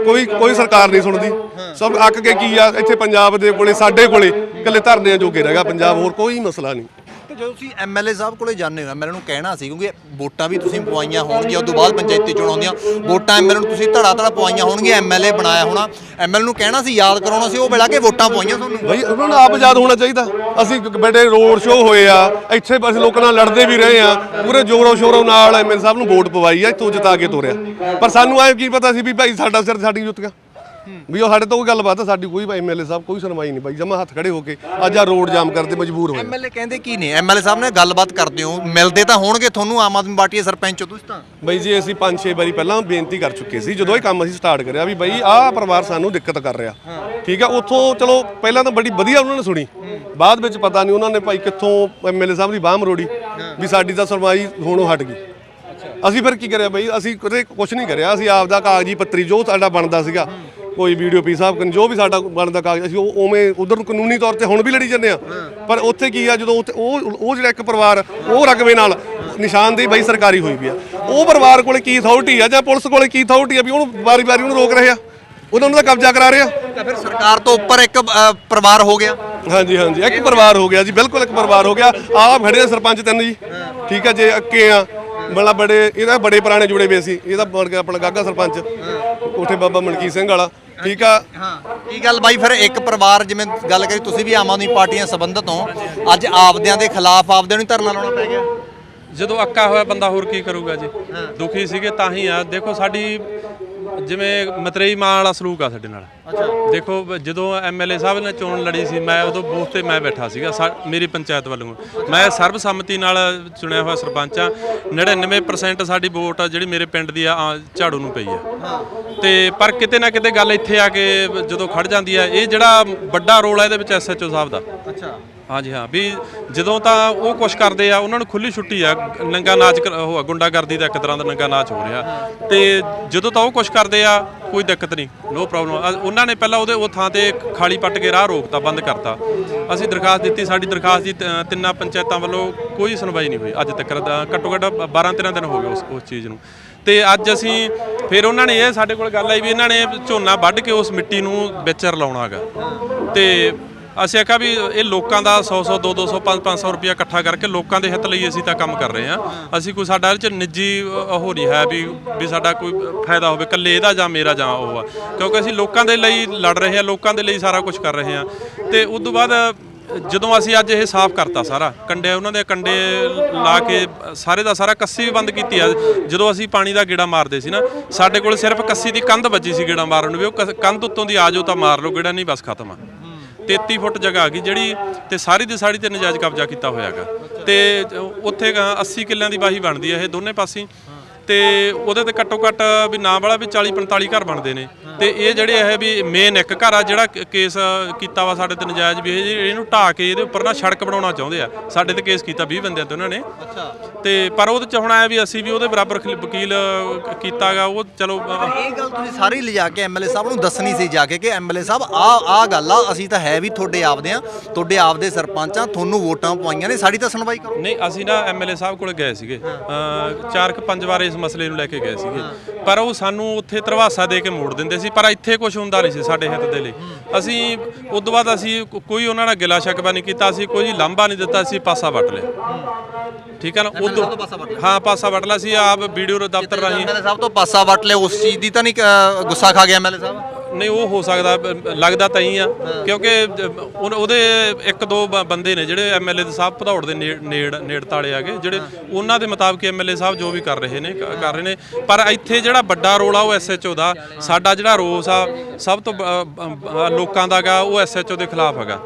ਕੋਈ ਕੋਈ ਸਰਕਾਰ ਨਹੀਂ ਸੁਣਦੀ। ਸਭ ਅੱਕ ਕੇ ਕੀ ਆ ਇੱਥੇ ਪੰਜਾਬ ਦੇ ਕੋਲੇ ਸਾਡੇ ਕੋਲੇ ਇਕੱਲੇ ਧਰਨਿਆਂ ਜੋਗੇ ਰਹਿ ਗਿਆ ਪੰਜਾਬ ਹੋਰ ਕੋਈ ਮਸਲਾ ਨਹੀਂ। ਜਦੋਂ ਤੁਸੀਂ ਐਮਐਲਏ ਸਾਹਿਬ ਕੋਲੇ ਜਾਂਦੇ ਹੋ ਐਮਐਲਏ ਨੂੰ ਕਹਿਣਾ ਸੀ, ਕਿਉਂਕਿ ਵੋਟਾਂ ਵੀ ਤੁਸੀਂ ਪਵਾਈਆਂ ਹੋਣਗੀਆਂ ਉਸ ਤੋਂ ਬਾਅਦ ਪੰਚਾਇਤੀ ਚੋਣ ਆਉਂਦੀਆਂ, ਵੋਟਾਂ ਐਮਐਲਏ ਨੂੰ ਤੁਸੀਂ ਧੜਾ ਧੜਾ ਪਵਾਈਆਂ ਹੋਣਗੀਆਂ ਐਮਐਲਏ ਬਣਾਇਆ ਹੋਣਾ ਐਮਐਲਏ ਨੂੰ ਕਹਿਣਾ ਸੀ, ਯਾਦ ਕਰਾਉਣਾ ਸੀ, ਉਹ ਵੇਲਾ ਕੇ ਵੋਟਾਂ ਪਵਾਈਆਂ ਤੁਹਾਨੂੰ। ਬਈ, ਉਹਨਾਂ ਨੂੰ ਆਪ ਯਾਦ ਹੋਣਾ ਚਾਹੀਦਾ। ਅਸੀਂ ਬੜੇ ਰੋਡ ਸ਼ੋਅ ਹੋਏ ਆ, ਇੱਥੇ ਅਸੀਂ ਲੋਕਾਂ ਨਾਲ ਲੜਦੇ ਵੀ ਰਹੇ ਆ, ਪੂਰੇ ਜੋਰੋ ਸ਼ੋਰੋ ਨਾਲ ਐਮਐਲ ਸਾਹਿਬ ਨੂੰ ਵੋਟ ਪਵਾਈ ਆ, ਇੱਥੋਂ ਜਿਤਾ ਕੇ ਤੋਰਿਆ। ਪਰ ਸਾਨੂੰ ਐ ਕੀ ਪਤਾ ਸੀ ਵੀ ਭਾਈ ਸਾਡਾ ਸਿਰ ਸਾਡੀ ਜੁੱਤੀਆਂ। ਵੀ ਉਹ ਸਾਡੇ ਤੋਂ ਕੋਈ ਗੱਲਬਾਤ ਸਾਡੀ ਕੋਈ ਐਮਐਲਏ ਸਾਹਿਬ ਕੋਈ ਸੁਣਵਾਈ ਨਹੀਂ ਬਾਈ ਜਮਾ ਹੱਥ ਖੜੇ ਹੋ ਕੇ ਅੱਜ ਆ ਰੋਡ ਜਾਮ ਕਰਦੇ ਮਜਬੂਰ ਹੋਏ ਐਮਐਲਏ ਕਹਿੰਦੇ ਕੀ ਨੇ? ਐਮਐਲਏ ਸਾਹਿਬ ਨੇ ਗੱਲਬਾਤ ਕਰਦੇ ਹੋ ਮਿਲਦੇ ਤਾਂ ਹੋਣਗੇ ਤੁਹਾਨੂੰ ਆਮ ਆਦਮੀ ਪਾਰਟੀ ਦੇ ਸਰਪੰਚ ਹੋ ਤੁਸੀਂ ਤਾਂ। ਬਈ ਜੀ ਅਸੀਂ 5-6 ਵਾਰੀ ਪਹਿਲਾਂ ਬੇਨਤੀ ਕਰ ਚੁੱਕੇ ਸੀ ਜਦੋਂ ਇਹ ਕੰਮ ਅਸੀਂ ਸਟਾਰਟ ਕਰਿਆ ਵੀ ਬਈ ਆਹ ਪਰਿਵਾਰ ਸਾਨੂੰ ਦਿੱਕਤ ਕਰ ਰਿਹਾ। ਠੀਕ ਆ ਉੱਥੋਂ ਚਲੋ ਪਹਿਲਾਂ ਤਾਂ ਬੜੀ ਵਧੀਆ ਉਹਨਾਂ ਨੇ ਸੁਣੀ। ਬਾਅਦ ਵਿੱਚ ਪਤਾ ਨਹੀਂ ਉਹਨਾਂ ਨੇ ਭਾਈ ਕਿੱਥੋਂ ਐਮਐਲਏ ਸਾਹਿਬ ਦੀ ਬਾਹ ਮਰੋੜੀ ਵੀ ਸਾਡੀ ਤਾਂ ਸੁਣਵਾਈ ਹੋਣੋਂ ਹਟ ਗਈ। ਅਸੀਂ ਫਿਰ ਕੀ ਕਰਿਆ ਬਈ ਅਸੀਂ ਕੁਝ ਨਹੀਂ ਕਰਿਆ ਅਸੀਂ ਆਪਦਾ ਕਾਗਜ਼ੀ ਪੱਤਰੀ ਜੋ ਸਾਡਾ ਬਣਦਾ ਸੀਗਾ ਕੋਈ ਵੀਡੀਓ ਪੀ ਸਾਹਿਬ ਕਨ ਜੋ ਵੀ ਸਾਡਾ ਬਣਦਾ ਕਾਗਜ਼ ਅਸੀਂ ਉਹ ਉਵੇਂ ਉਧਰ ਨੂੰ ਕਾਨੂੰਨੀ ਤੌਰ ਤੇ ਹੁਣ ਵੀ ਲੜੀ ਜਾਂਦੇ ਆ। ਪਰ ਉੱਥੇ ਕੀ ਆ ਜਦੋਂ ਉੱਥੇ ਉਹ ਉਹ ਜਿਹੜਾ ਇੱਕ ਪਰਿਵਾਰ ਉਹ ਰਕਬੇ ਨਾਲ ਨਿਸ਼ਾਨਦੇਹੀ ਬਈ ਸਰਕਾਰੀ ਹੋਈ ਵੀ ਆ। ਉਹ ਪਰਿਵਾਰ ਕੋਲੇ ਕੀ ਅਥਾਰਟੀ ਆ ਜਾਂ ਪੁਲਿਸ ਕੋਲੇ ਕੀ ਅਥਾਰਟੀ ਆ ਵੀ ਉਹਨੂੰ ਵਾਰੀ-ਵਾਰੀ ਉਹਨੂੰ ਰੋਕ ਰਹੇ ਆ? ਉਹਨਾਂ ਦਾ ਕਬਜ਼ਾ ਕਰਾ ਰਹੇ ਆ। ਤਾਂ ਫਿਰ ਸਰਕਾਰ ਤੋਂ ਉੱਪਰ ਇੱਕ ਅ, ਪਰਿਵਾਰ ਹੋ ਗਿਆ। ਹਾਂਜੀ ਹਾਂਜੀ ਇੱਕ ਪਰਿਵਾਰ ਹੋ ਗਿਆ ਜੀ ਬਿਲਕੁਲ ਇੱਕ ਪਰਿਵਾਰ ਹੋ ਗਿਆ। ਆਪ ਖੜੇ ਆ ਸਰਪੰਚ ਤਿੰਨ ਜੀ। ਠੀਕ ਆ ਜੇ ਅੱਕੇ ਆ ਮਤਲਬ ਬੜੇ ਇਹਦਾ ਬੜੇ ਪੁਰਾਣੇ ਜੁੜੇ ਹੋਏ ਸੀ। ਇਹਦਾ ਬਣ ਗਿਆ ਆਪਣਾ ਗਾਗਾ ਸਰਪੰਚ ਕੋਠੇ ਬਾਬਾ ਮਨਕੀਰ ਸਿੰਘ ਵਾਲਾ। ਠੀਕ ਆ? ਹਾਂ ਕੀ ਗੱਲ ਬਾਈ? ਫਿਰ ਇੱਕ ਪਰਿਵਾਰ ਜਿਵੇਂ ਗੱਲ ਕਰੀ ਤੁਸੀਂ ਵੀ ਆਮ ਆਦਮੀ ਪਾਰਟੀਆਂ ਸੰਬੰਧਤ ਹੋ। ਅੱਜ ਆਪਦਿਆਂ ਦੇ ਖਿਲਾਫ ਆਪਦਿਆਂ ਨੂੰ ਹੀ ਧਰਨਾ ਲਾਉਣਾ ਪੈ ਗਿਆ। ਜਦੋਂ ਅੱਕਾ ਹੋਇਆ ਬੰਦਾ ਹੋਰ ਕੀ ਕਰੂਗਾ ਜੀ? ਦੁਖੀ ਸੀਗੇ ਤਾਂ ਹੀ ਆ। ਦੇਖੋ ਸਾਡੀ ਜਿਵੇਂ ਮਤਰੇਈ ਮਾਂ ਵਾਲਾ ਸਲੂਕ ਆ ਸਾਡੇ ਨਾਲ। ਦੇਖੋ ਬ- ਜਦੋਂ ਐਮਐਲਏ ਸਾਹਿਬ ਨੇ ਚੋਣ ਲੜੀ ਸੀ ਮੈਂ ਉਦੋਂ ਬੂਥ ਤੇ ਮੈਂ ਬੈਠਾ ਸੀਗਾ ਸਾ- ਮੇਰੀ ਪੰਚਾਇਤ ਵੱਲੋਂ। ਮੈਂ ਸਰਬਸੰਮਤੀ ਨਾਲ ਚੁਣਿਆ ਹੋਇਆ ਸਰਪੰਚ ਆ। 99% ਸਾਡੀ ਵੋਟ ਆ ਜਿਹੜੀ ਮੇਰੇ ਪਿੰਡ ਦੀ ਆ ਆ ਝਾੜੂ ਨੂੰ ਪਈ ਆ। ਤੇ ਪਰ ਕਿਤੇ ਨਾ ਕਿਤੇ ਗੱਲ ਇੱਥੇ ਆ ਕੇ ਜਦੋਂ ਖੜ ਜਾਂਦੀ ਆ ਇਹ ਜਿਹੜਾ ਵੱਡਾ ਰੋਲ ਆ ਇਹਦੇ ਵਿੱਚ ਐਸਐਚਓ ਸਾਹਿਬ ਦਾ। ਅੱਛਾ। ਹਾਂਜੀ ਹਾਂ। ਵੀ ਜਦੋਂ ਤਾਂ ਉਹ ਕੁਛ ਕਰਦੇ ਆ ਉਹਨਾਂ ਨੂੰ ਖੁੱਲੀ ਛੁੱਟੀ ਆ। ਨੰਗਾ ਨਾਚ ਕਰ- ਉਹ ਆ, ਗੁੰਡਾਗਰਦੀ ਦਾ ਇੱਕ ਤਰ੍ਹਾਂ ਦਾ ਨੰਗਾ ਨਾਚ ਹੋ ਰਿਹਾ। ਤੇ ਜਦੋਂ ਤਾਂ ਉਹ ਕੁਛ ਕਰਦੇ ਆ ਕੋਈ ਦਿੱਕਤ ਨਹੀਂ ਨੋ ਪ੍ਰੋਬਲਮ। ਉਹਨਾਂ ਨੇ ਪਹਿਲਾਂ ਉਹਦੇ ਉਹ ਥਾਂ ਤੇ ਖਾਲੀ ਪੱਟ ਕੇ ਰਾਹ ਰੋਕਤਾ ਬੰਦ ਕਰਤਾ। ਅਸੀਂ ਦਰਖਾਸਤ ਦਿੱਤੀ ਸਾਡੀ ਦਰਖਾਸਤ ਦੀ ਤ- ਤਿੰਨਾਂ ਪੰਚਾਇਤਾਂ ਵੱਲੋਂ ਕੋਈ ਸੁਣਵਾਈ ਨਹੀਂ ਹੋਈ ਅੱਜ ਤੱਕ। ਤਾਂ ਘੱਟੋ ਘੱਟ 12 13 ਦਿਨ ਹੋ ਗਏ ਉਸ ਉਸ ਚੀਜ਼ ਨੂੰ। ਤੇ ਅੱਜ ਅਸੀਂ ਫਿਰ ਉਹਨਾਂ ਨੇ ਇਹ ਸਾਡੇ ਕੋਲ ਗੱਲ ਆਈ ਵੀ ਇਹਨਾਂ ਨੇ ਝੋਨਾ ਵੱਢ ਕੇ ਉਸ ਮਿੱਟੀ ਨੂੰ ਵਿੱਚ ਰਲਾਉਣਾ ਹੈਗਾ। ਤੇ ਅਸੀਂ ਆਖਿਆ ਵੀ ਇਹ ਲੋਕਾਂ ਦਾ 100 100 200 500 500 ਰੁਪਇਆ ਇਕੱਠਾ ਕਰਕੇ ਲੋਕਾਂ ਦੇ ਹਿੱਤ ਲਈ ਅਸੀਂ ਤਾਂ ਕੰਮ ਕਰ ਰਹੇ ਹਾਂ। ਅਸੀਂ ਕੋਈ ਸਾਡਾ ਇਹਦੇ ਚ ਨਿੱਜੀ ਉਹ ਨਹੀਂ ਹੈ ਵੀ ਵੀ ਸਾਡਾ ਕੋਈ ਫਾਇਦਾ ਹੋਵੇ, ਇਕੱਲੇ ਇਹਦਾ ਜਾਂ ਮੇਰਾ ਜਾਂ ਉਹ ਆ। ਕਿਉਂਕਿ ਅਸੀਂ ਲੋਕਾਂ ਦੇ ਲਈ ਲੜ ਰਹੇ ਹਾਂ, ਲੋਕਾਂ ਦੇ ਲਈ ਸਾਰਾ ਕੁਝ ਕਰ ਰਹੇ ਹਾਂ। ਤੇ ਉਸ ਤੋਂ ਬਾਅਦ, ਜਦੋਂ ਅਸੀਂ ਅੱਜ ਇਹ ਸਾਫ਼ ਕਰਤਾ ਸਾਰਾ, ਕੰਡੇ ਉਹਨਾਂ ਦੇ ਕੰਡੇ ਲਾ ਕੇ ਸਾਰੇ ਦਾ ਸਾਰਾ ਕੱਸੀ ਵੀ ਬੰਦ ਕੀਤੀ ਆ। ਜਦੋਂ ਅਸੀਂ ਪਾਣੀ ਦਾ ਗੇੜਾ ਮਾਰਦੇ ਸੀ ਨਾ, ਸਾਡੇ ਕੋਲ ਸਿਰਫ ਕੱਸੀ ਦੀ ਕੰਧ ਵੱਜੀ ਸੀ ਗੇੜਾ ਮਾਰਨ ਨੂੰ, ਵੀ ਉਹ ਕ- ਕੰਧ ਉੱਤੋਂ ਦੀ ਆ ਜਾਓ ਤਾਂ ਮਾਰ ਲਓ, ਗੇੜਾ ਨਹੀਂ ਬਸ ਖਤਮ ਆ। 33 ਫੁੱਟ ਜਗ੍ਹਾ ਆ ਗਈ ਜਿਹੜੀ ਤੇ ਸਾਰੀ ਦੀ ਸਾਰੀ ਤੇ ਨਜਾਇਜ਼ ਕਬਜ਼ਾ ਕੀਤਾ ਹੋਇਆਗਾ ਤੇ ਉੱਥੇ ਗਾ 80 ਕਿੱਲਿਆਂ ਦੀ ਬਾਹੀ ਬਣਦੀ ਹੈ ਇਹ ਦੋਨੇ ਪਾਸੇ ਤੇ ਉਹਦੇ ਤੇ ਘੱਟੋ ਘੱਟ ਵੀ ਨਾ ਵਾਲਾ ਵੀ 40 45 ਘਰ ਬਣਦੇ ਨੇ। ਤੇ ਇਹ ਜਿਹੜੇ ਇਹ ਵੀ ਮੇਨ ਇੱਕ ਘਰ ਆ ਜਿਹੜਾ ਕੇਸ ਕੀਤਾ ਵਾ ਸਾਡੇ ਤੇ ਨਜਾਇਜ਼ ਵੀ ਇਹ ਇਹਨੂੰ ਢਾਹ ਕੇ ਇਹਦੇ ਉੱਪਰ ਨਾ ਸੜਕ ਬਣਾਉਣਾ ਚਾਹੁੰਦੇ ਆ। ਸਾਡੇ ਤੇ ਕੇਸ ਕੀਤਾ 20 ਬੰਦਿਆਂ ਤੇ ਉਹਨਾਂ ਨੇ। ਅੱਛਾ। ਤੇ ਪਰ ਉਹਦੇ ਚ ਹੁਣ ਆਇਆ ਵੀ ਅਸੀਂ ਵੀ ਉਹਦੇ ਬਰਾਬਰ ਵਕੀਲ ਕੀਤਾਗਾ ਉਹ ਚਲੋ ਇਹ ਗੱਲ ਤੁਸੀਂ ਸਾਰੀ ਲਿਜਾ ਕੇ ਐਮਐਲਏ ਸਾਹਿਬ ਨੂੰ ਦੱਸਣੀ ਸੀ ਜਾ ਕੇ ਕਿ ਐਮਐਲਏ ਸਾਹਿਬ ਆ ਆ ਗੱਲ ਆ ਅਸੀਂ ਤਾਂ ਹੈ ਵੀ ਤੁਹਾਡੇ ਆਪਦੇ ਆ ਤੁਹਾਡੇ ਆਪਦੇ ਸਰਪੰਚ ਆ ਤੁਹਾਨੂੰ ਵੋਟਾਂ ਪਵਾਈਆਂ ਨੇ ਸਾਡੀ ਤਾਂ ਸੁਣਵਾਈ ਕਰੋ। ਨਹੀਂ ਅਸੀਂ ਨਾ ਐਮਐਲਏ ਸਾਹਿਬ ਕੋਲ ਗਏ ਸੀਗੇ। ਚਾਰ ਕੁ ਪੰਜ ਵਾਰ ਇਸ ਮਸਲੇ ਨੂੰ ਲੈ ਕੇ ਗਏ ਸੀਗੇ। ਪਰ ਉਹ ਸਾਨੂੰ ਉੱਥੇ ਧਰਵਾਸਾ ਦੇ ਕੇ ਮੋੜ ਦਿੰਦੇ ਸੀ ਪਰ ਇੱਥੇ ਕੁਝ ਹੁੰਦਾ ਨਹੀਂ ਸੀ ਸਾਡੇ ਹਿੱਤ ਦੇ ਲਈ। ਅਸੀਂ ਉਸ ਤੋਂ ਬਾਅਦ ਅਸੀਂ ਕੋ- ਕੋਈ ਉਹਨਾਂ ਨਾਲ ਗਿਲਾ ਸ਼ਿਕਵਾ ਨਹੀਂ ਕੀਤਾ ਅਸੀਂ ਕੋਈ ਲਾਂਭਾ ਨਹੀਂ ਦਿੱਤਾ ਅਸੀਂ ਪਾਸਾ ਵੱਟ ਲਿਆ। ਠੀਕ ਹੈ ਨਾ? ਉਦੋਂ ਸਾਹਿਬ ਤੋਂ ਪਾਸਾ ਵੱਟ ਹਾਂ ਪਾਸਾ ਵੱਟ ਲਿਆ ਸੀ ਆਪ ਵੀਡੀਓ ਦਫ਼ਤਰ ਰਾਹੀਂ। ਐਮਐਲਏ ਸਾਹਿਬ ਤੋਂ ਪਾਸਾ ਵੱਟ ਲਿਆ ਉਸ ਚੀਜ਼ ਦੀ ਤਾਂ ਨਹੀਂ ਗੁੱਸਾ ਖਾ ਗਿਆ ਐਮਐਲਏ ਸਾਹਿਬ? ਨਹੀਂ ਉਹ ਹੋ ਸਕਦਾ ਬ- ਲੱਗਦਾ ਤਾਂ ਹੀ ਆ। ਕਿਉਂਕਿ ਉਹਨ- ਉਹਦੇ ਇੱਕ ਦੋ ਬ- ਬੰਦੇ ਨੇ ਜਿਹੜੇ ਐਮਐਲਏ ਦੇ ਸਾਹਿਬ ਭਦੌੜ ਦੇ ਨੇੜ ਨੇੜ ਨੇੜ ਤਾਲੇ ਆਗੇ ਜਿਹੜੇ ਉਹਨਾਂ ਦੇ ਮੁਤਾਬਕ ਐਮਐਲਏ ਸਾਹਿਬ ਜੋ ਵੀ ਕਰ ਰਹੇ ਨੇ ਕ- ਕਰ ਰਹੇ ਨੇ। ਪਰ ਇੱਥੇ ਜਿਹੜਾ ਵੱਡਾ ਰੋਲ ਆ ਉਹ ਐਸਐਚਓ ਦਾ। ਸਾਡਾ ਜਿਹੜਾ ਰੋਸ ਆ ਸਭ ਤੋਂ ਬ- ਬ- ਬ- ਲੋਕਾਂ ਦਾ ਗਾ ਉਹ ਐਸਐਚਓ ਦੇ ਖਿਲਾਫ ਹੈਗਾ।